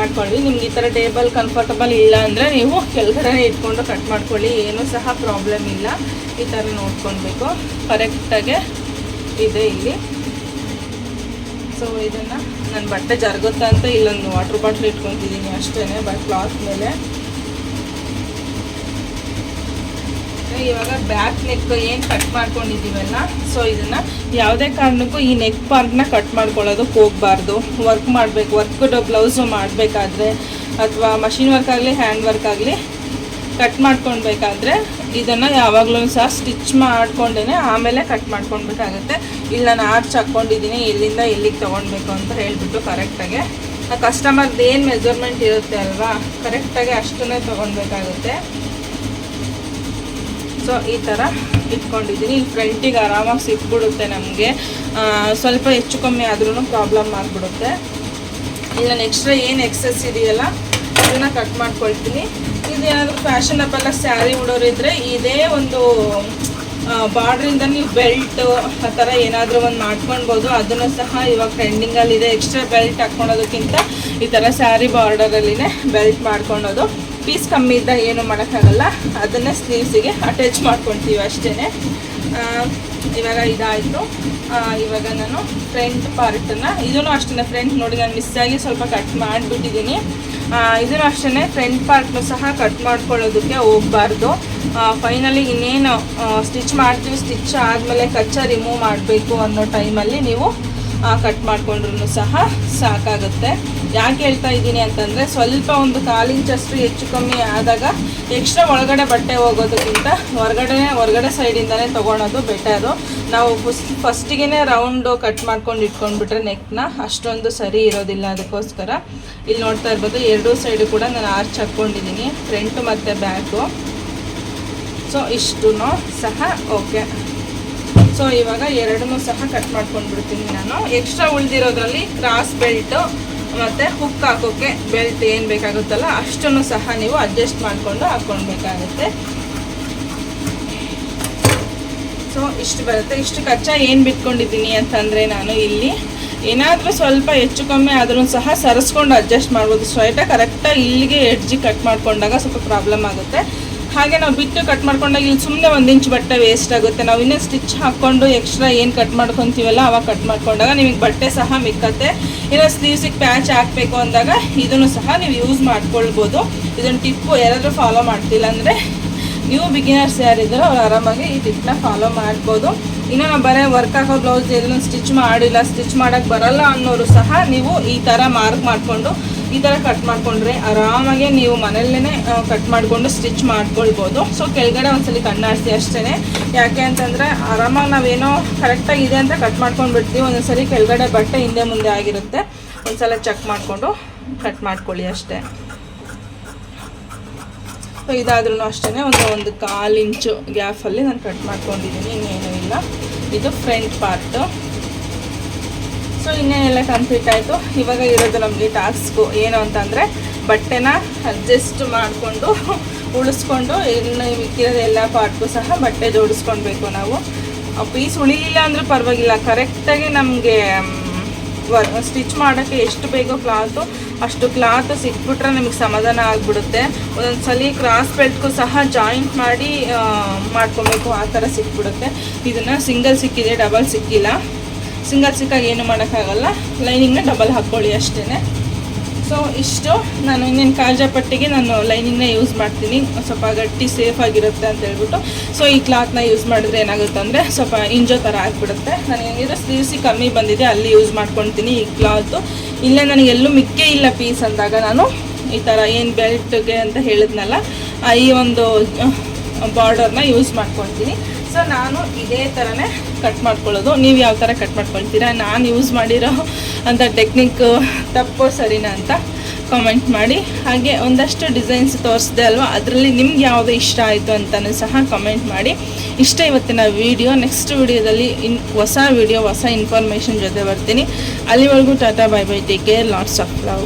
ಮಾಡ್ಕೊಳ್ಳಿ. ನಿಮ್ಗೆ ಈ ಥರ ಟೇಬಲ್ ಕಂಫರ್ಟಬಲ್ ಇಲ್ಲ ಅಂದರೆ ನೀವು ಕೆಳಗಡೆ ಇಟ್ಕೊಂಡು ಕಟ್ ಮಾಡ್ಕೊಳ್ಳಿ. ಏನೂ ಸಹ ಪ್ರಾಬ್ಲಮ್ ಇಲ್ಲ. ಈ ಥರ ನೋಡ್ಕೊಳ್ಬೇಕು. ಕರೆಕ್ಟಾಗೆ ಇದೆ ಇಲ್ಲಿ. ಸೊ ಇದನ್ನು ನಾನು ಬಟ್ಟೆ ಜರುಗುತ್ತಾ ಅಂತ ಇಲ್ಲೊಂದು ವಾಟ್ರ್ ಬಾಟ್ಲ್ ಇಟ್ಕೊತಿದ್ದೀನಿ ಅಷ್ಟೇ ಬಟ್ ಕ್ಲಾತ್ ಮೇಲೆ. ಇವಾಗ ಬ್ಯಾಕ್ ನೆಕ್ ಏನು ಕಟ್ ಮಾಡ್ಕೊಂಡಿದ್ದೀವಲ್ಲ ಸೊ ಇದನ್ನ ಯಾವುದೇ ಕಾರಣಕ್ಕೂ ಈ ನೆಕ್ ಪಾರ್ಟ್ನ ಕಟ್ ಮಾಡ್ಕೊಳ್ಳೋದಕ್ಕೆ ಹೋಗಬಾರ್ದು. ವರ್ಕ್ ಮಾಡಬೇಕು ವರ್ಕ್ ಬ್ಲೌಸು ಮಾಡಬೇಕಾದ್ರೆ, ಅಥವಾ ಮಷಿನ್ ವರ್ಕ್ ಆಗಲಿ ಹ್ಯಾಂಡ್ ವರ್ಕ್ ಆಗಲಿ ಕಟ್ ಮಾಡ್ಕೊಳ್ಬೇಕಾದ್ರೆ ಇದನ್ನು ಯಾವಾಗಲೂ ಸಹ ಸ್ಟಿಚ್ ಮಾಡ್ಕೊಂಡೇ ಆಮೇಲೆ ಕಟ್ ಮಾಡ್ಕೊಳ್ಬೇಕಾಗುತ್ತೆ. ಇಲ್ಲಿ ನಾನು ಆರ್ಚ್ ಹಾಕ್ಕೊಂಡಿದ್ದೀನಿ ಎಲ್ಲಿಂದ ಎಲ್ಲಿಗೆ ತೊಗೊಳ್ಬೇಕು ಅಂತ ಹೇಳಿಬಿಟ್ಟು ಕರೆಕ್ಟಾಗೆ ಕಸ್ಟಮರ್ದು ಏನು ಮೆಜರ್ಮೆಂಟ್ ಇರುತ್ತೆ ಅಲ್ವಾ ಕರೆಕ್ಟಾಗಿ ಅಷ್ಟನ್ನೇ ತೊಗೊಳ್ಬೇಕಾಗುತ್ತೆ. ಸೊ ಈ ಥರ ಇಟ್ಕೊಂಡಿದ್ದೀನಿ. ಇಲ್ಲಿ ಫ್ರಂಟಿಗೆ ಆರಾಮಾಗಿ ಸಿಕ್ಬಿಡುತ್ತೆ ನಮಗೆ. ಸ್ವಲ್ಪ ಹೆಚ್ಚು ಕಮ್ಮಿ ಆದ್ರೂ ಪ್ರಾಬ್ಲಮ್ ಆಗಿಬಿಡುತ್ತೆ. ಇಲ್ಲ ನೆಕ್ಸ್ಟ್ ಏನು ಎಕ್ಸಸ್ ಇದೆಯಲ್ಲ ಅದನ್ನು ಕಟ್ ಮಾಡ್ಕೊಳ್ತೀನಿ. ಇದು ಏನಾದರೂ ಫ್ಯಾಷನಬಲ್ ಸ್ಯಾರಿ ಉಡೋರಿದ್ರೆ ಇದೇ ಒಂದು ಬಾರ್ಡ್ರಿಂದ ನೀವು ಬೆಲ್ಟ್ ಆ ಥರ ಏನಾದರೂ ಒಂದು ಮಾಡ್ಕೊಳ್ಬೋದು. ಅದನ್ನು ಸಹ ಇವಾಗ ಟ್ರೆಂಡಿಂಗಲ್ಲಿದೆ ಎಕ್ಸ್ಟ್ರಾ ಬೆಲ್ಟ್ ಹಾಕ್ಕೊಳೋದಕ್ಕಿಂತ ಈ ಥರ ಸ್ಯಾರಿ ಬಾರ್ಡರಲ್ಲಿನೇ ಬೆಲ್ಟ್ ಮಾಡ್ಕೊಳೋದು. ಪೀಸ್ ಕಮ್ಮಿ ಇದ್ದ ಏನು ಮಾಡೋಕ್ಕಾಗಲ್ಲ. ಅದನ್ನೇ ಸ್ಲೀವ್ಸಿಗೆ ಅಟ್ಯಾಚ್ ಮಾಡ್ಕೊಳ್ತೀವಿ ಅಷ್ಟೇ ಇವಾಗ ಇದಾಯಿತು. ಇವಾಗ ನಾನು ಫ್ರಂಟ್ ಪಾರ್ಟನ್ನು ಇದೂ ಅಷ್ಟೇ ಫ್ರಂಟ್ ನೋಡಿ ನಾನು ಮಿಸ್ ಆಗಿ ಸ್ವಲ್ಪ ಕಟ್ ಮಾಡಿಬಿಟ್ಟಿದ್ದೀನಿ ಇದನ್ನು ಅಷ್ಟೇ ಫ್ರಂಟ್ ಪಾರ್ಟ್ನು ಸಹ ಕಟ್ ಮಾಡ್ಕೊಳ್ಳೋದಕ್ಕೆ ಹೋಗಬಾರ್ದು. ಫೈನಲಿ ಇನ್ನೇನು ಸ್ಟಿಚ್ ಮಾಡ್ತೀವಿ ಸ್ಟಿಚ್ ಆದಮೇಲೆ ಕಚ್ಚ ರಿಮೂವ್ ಮಾಡಬೇಕು ಅನ್ನೋ ಟೈಮಲ್ಲಿ ನೀವು ಕಟ್ ಮಾಡಿಕೊಂಡ್ರೂ ಸಹ ಸಾಕಾಗುತ್ತೆ. ಯಾಕೆ ಹೇಳ್ತಾ ಇದ್ದೀನಿ ಅಂತಂದರೆ ಸ್ವಲ್ಪ ಒಂದು ಕಾಲಿಂಚಷ್ಟು ಹೆಚ್ಚು ಕಮ್ಮಿ ಆದಾಗ ಎಕ್ಸ್ಟ್ರಾ ಒಳಗಡೆ ಬಟ್ಟೆ ಹೋಗೋದಕ್ಕಿಂತ ಹೊರಗಡೆ ಹೊರಗಡೆ ಸೈಡಿಂದನೇ ತೊಗೊಳೋದು ಬೆಟರು ನಾವು ಫಸ್ಟ್ ಫಸ್ಟಿಗೆ ರೌಂಡು ಕಟ್ ಮಾಡ್ಕೊಂಡು ಇಟ್ಕೊಂಡ್ಬಿಟ್ರೆ ನೆಕ್ನ ಅಷ್ಟೊಂದು ಸರಿ ಇರೋದಿಲ್ಲ ಅದಕ್ಕೋಸ್ಕರ. ಇಲ್ಲಿ ನೋಡ್ತಾ ಇರ್ಬೋದು ಎರಡೂ ಸೈಡು ಕೂಡ ನಾನು ಆರ್ಚ್ ಹಾಕ್ಕೊಂಡಿದ್ದೀನಿ ಫ್ರಂಟು ಮತ್ತು ಬ್ಯಾಕು ಸೊ ಇಷ್ಟು ಸಹ ಓಕೆ ಸೊ ಇವಾಗ ಎರಡನ್ನೂ ಸಹ ಕಟ್ ಮಾಡ್ಕೊಂಡು ಬಿಡ್ತೀನಿ ನಾನು. ಎಕ್ಸ್ಟ್ರಾ ಉಳಿದಿರೋದ್ರಲ್ಲಿ ಕ್ರಾಸ್ ಬೆಲ್ಟು ಮತ್ತು ಹುಕ್ ಹಾಕೋಕ್ಕೆ ಬೆಲ್ಟ್ ಏನು ಬೇಕಾಗುತ್ತಲ್ಲ ಅಷ್ಟನ್ನು ಸಹ ನೀವು ಅಡ್ಜಸ್ಟ್ ಮಾಡಿಕೊಂಡು ಹಾಕ್ಕೊಳ್ಬೇಕಾಗುತ್ತೆ ಸೊ ಇಷ್ಟು ಬರುತ್ತೆ. ಇಷ್ಟು ಕಚ್ಚಾ ಏನು ಬಿಟ್ಕೊಂಡಿದ್ದೀನಿ ಅಂತಂದರೆ ನಾನು ಇಲ್ಲಿ ಏನಾದರೂ ಸ್ವಲ್ಪ ಹೆಚ್ಚು ಕಮ್ಮಿ ಆದ್ರೂ ಸಹ ಸರಿಸ್ಕೊಂಡು ಅಡ್ಜಸ್ಟ್ ಮಾಡ್ಬೋದು. ಸ್ವೆಟ ಕರೆಕ್ಟಾಗಿ ಇಲ್ಲಿಗೆ ಎಡ್ಜಿ ಕಟ್ ಮಾಡ್ಕೊಂಡಾಗ ಸ್ವಲ್ಪ ಪ್ರಾಬ್ಲಮ್ ಆಗುತ್ತೆ. ಹಾಗೆ ನಾವು ಬಿಟ್ಟು ಕಟ್ ಮಾಡ್ಕೊಂಡಾಗ ಇಲ್ಲಿ ಸುಮ್ಮನೆ ಒಂದು ಇಂಚ್ ಬಟ್ಟೆ ವೇಸ್ಟ್ ಆಗುತ್ತೆ. ನಾವು ಇನ್ನೂ ಸ್ಟಿಚ್ ಹಾಕ್ಕೊಂಡು ಎಕ್ಸ್ಟ್ರಾ ಏನು ಕಟ್ ಮಾಡ್ಕೊತೀವಲ್ಲ ಅವಾಗ ಕಟ್ ಮಾಡ್ಕೊಂಡಾಗ ನಿಮಗೆ ಬಟ್ಟೆ ಸಹ ಮಿಕ್ಕತ್ತೆ. ಇನ್ನು ಸ್ಲೀವ್ಸಿಗೆ ಪ್ಯಾಚ್ ಹಾಕಬೇಕು ಅಂದಾಗ ಇದನ್ನು ಸಹ ನೀವು ಯೂಸ್ ಮಾಡ್ಕೊಳ್ಬೋದು. ಇದನ್ನು ಟಿಪ್ಪು ಯಾರಾದರೂ ಫಾಲೋ ಮಾಡ್ತಿಲ್ಲ ಅಂದರೆ ನೀವು ಬಿಗಿನರ್ಸ್ ಯಾರಿದ್ದಾರೋ ಅವ್ರು ಆರಾಮಾಗಿ ಈ ಟಿಪ್ನ ಫಾಲೋ ಮಾಡ್ಬೋದು. ಇನ್ನು ನಾವು ಬರೀ ವರ್ಕ್ ಹಾಕೋ ಬ್ಲೌಸ್ ಇದನ್ನು ಸ್ಟಿಚ್ ಮಾಡಿಲ್ಲ ಸ್ಟಿಚ್ ಮಾಡೋಕ್ಕೆ ಬರಲ್ಲ ಅನ್ನೋರು ಸಹ ನೀವು ಈ ಥರ ಮಾರ್ಕ್ ಮಾಡಿಕೊಂಡು ಈ ಥರ ಕಟ್ ಮಾಡಿಕೊಂಡ್ರೆ ಆರಾಮಾಗಿ ನೀವು ಮನೆಯಲ್ಲೇ ಕಟ್ ಮಾಡಿಕೊಂಡು ಸ್ಟಿಚ್ ಮಾಡ್ಕೊಳ್ಬೋದು. ಸೊ ಕೆಳಗಡೆ ಒಂದ್ಸಲಿ ಕಣ್ಣಾಡಿಸಿ ಅಷ್ಟೇ ಯಾಕೆ ಅಂತಂದರೆ ಆರಾಮಾಗಿ ನಾವೇನೋ ಕರೆಕ್ಟಾಗಿ ಇದೆ ಅಂತ ಕಟ್ ಮಾಡ್ಕೊಂಡು ಬಿಡ್ತೀವಿ ಒಂದೊಂದ್ಸಲಿ ಕೆಳಗಡೆ ಬಟ್ಟೆ ಹಿಂದೆ ಮುಂದೆ ಆಗಿರುತ್ತೆ. ಒಂದ್ಸಲ ಚೆಕ್ ಮಾಡಿಕೊಂಡು ಕಟ್ ಮಾಡ್ಕೊಳ್ಳಿ ಅಷ್ಟೇ. ಸೊ ಇದಾದ್ರೂ ಅಷ್ಟೇ ಒಂದು ಒಂದು ಕಾಲು ಇಂಚು ಗ್ಯಾಪಲ್ಲಿ ನಾನು ಕಟ್ ಮಾಡ್ಕೊಂಡಿದ್ದೀನಿ. ಇನ್ನೇನೂ ಇಲ್ಲ. ಇದು ಫ್ರಂಟ್ ಪಾರ್ಟು ಸೊ ಇನ್ನೇನೆಲ್ಲ ಕಂಪ್ಲೀಟ್ ಆಯಿತು. ಇವಾಗ ಇರೋದು ನಮಗೆ ಟಾಸ್ಕು ಏನು ಅಂತಂದರೆ ಬಟ್ಟೆನ ಅಡ್ಜಸ್ಟ್ ಮಾಡಿಕೊಂಡು, ಉಳಿಸ್ಕೊಂಡು, ಇನ್ನು ಮಿಕ್ಕಿರೋದು ಎಲ್ಲ ಪಾರ್ಟ್ಗೂ ಸಹ ಬಟ್ಟೆ ಜೋಡಿಸ್ಕೊಳ್ಬೇಕು ನಾವು. ಪೀಸ್ ಉಳಿಲಿಲ್ಲ ಅಂದರೂ ಪರವಾಗಿಲ್ಲ. ಕರೆಕ್ಟಾಗಿ ನಮಗೆ ಸ್ಟಿಚ್ ಮಾಡೋಕ್ಕೆ ಎಷ್ಟು ಬೇಕೋ ಕ್ಲಾತು ಅಷ್ಟು ಕ್ಲಾತ್ ಸಿಕ್ಬಿಟ್ರೆ ನಿಮಗೆ ಸಮಾಧಾನ ಆಗಿಬಿಡುತ್ತೆ. ಒಂದೊಂದು ಸಲ ಕ್ರಾಸ್ ಬೆಲ್ಟ್ಗೂ ಸಹ ಜಾಯಿಂಟ್ ಮಾಡಿ ಮಾಡ್ಕೊಬೇಕು. ಆ ಥರ ಸಿಕ್ಬಿಡುತ್ತೆ. ಇದನ್ನು ಸಿಂಗಲ್ ಸಿಕ್ಕಿದೆ ಡಬಲ್ ಸಿಕ್ಕಿಲ್ಲ. ಸಿಂಗಲ್ ಸಿಕ್ಕಾಗಿ ಏನು ಮಾಡೋಕ್ಕಾಗಲ್ಲ. ಲೈನಿಂಗ್ನ ಡಬಲ್ ಹಾಕ್ಕೊಳ್ಳಿ ಅಷ್ಟೇ ಸೊ ಇಷ್ಟು. ನಾನು ಇನ್ನೇನು ಕಾಜಾ ಪಟ್ಟಿಗೆ ನಾನು ಲೈನಿಂಗ್ನ ಯೂಸ್ ಮಾಡ್ತೀನಿ. ಸ್ವಲ್ಪ ಗಟ್ಟಿ ಸೇಫ್ ಆಗಿರುತ್ತೆ ಅಂತ ಹೇಳ್ಬಿಟ್ಟು. ಸೊ ಈ ಕ್ಲಾತ್ನ ಯೂಸ್ ಮಾಡಿದ್ರೆ ಏನಾಗುತ್ತೆ ಅಂದರೆ ಸ್ವಲ್ಪ ಇಂಜೋ ಥರ ಆಗಿಬಿಡುತ್ತೆ. ನನಗೆ ಏನಿದ್ರೆ ಸ್ಲೀವ್ಸಿ ಕಮ್ಮಿ ಬಂದಿದೆ, ಅಲ್ಲಿ ಯೂಸ್ ಮಾಡ್ಕೊತೀನಿ ಈ ಕ್ಲಾತು. ಇಲ್ಲೇ ನನಗೆ ಎಲ್ಲೂ ಮಿಕ್ಕೇ ಇಲ್ಲ ಪೀಸ್ ಅಂದಾಗ ನಾನು ಈ ಥರ ಏನು ಬೆಲ್ಟ್ಗೆ ಅಂತ ಹೇಳಿದ್ನಲ್ಲ ಈ ಒಂದು ಬಾರ್ಡರ್ನ ಯೂಸ್ ಮಾಡ್ಕೊಳ್ತೀನಿ. ಸೊ ನಾನು ಇದೇ ಥರನೇ ಕಟ್ ಮಾಡ್ಕೊಳ್ಳೋದು. ನೀವು ಯಾವ ಥರ ಕಟ್ ಮಾಡ್ಕೊಳ್ತೀರಾ? ನಾನು ಯೂಸ್ ಮಾಡಿರೋ ಅಂಥ ಟೆಕ್ನಿಕ್ ತಪ್ಪೋ ಸರಿನಾ ಅಂತ ಕಾಮೆಂಟ್ ಮಾಡಿ. ಹಾಗೆ ಒಂದಷ್ಟು ಡಿಸೈನ್ಸ್ ತೋರಿಸಿದೆ ಅಲ್ವಾ? ಅದರಲ್ಲಿ ನಿಮ್ಗೆ ಯಾವುದು ಇಷ್ಟ ಆಯಿತು ಅಂತಲೂ ಸಹ ಕಮೆಂಟ್ ಮಾಡಿ. ಇಷ್ಟ ಇವತ್ತಿನ ವಿಡಿಯೋ ನೆಕ್ಸ್ಟ್ ವೀಡಿಯೋದಲ್ಲಿ ಇನ್ ಹೊಸ ವೀಡಿಯೋ ಹೊಸ ಇನ್ಫಾರ್ಮೇಷನ್ ಜೊತೆ ಬರ್ತೀನಿ. ಅಲ್ಲಿವರೆಗೂ tata bye bye take care lots of love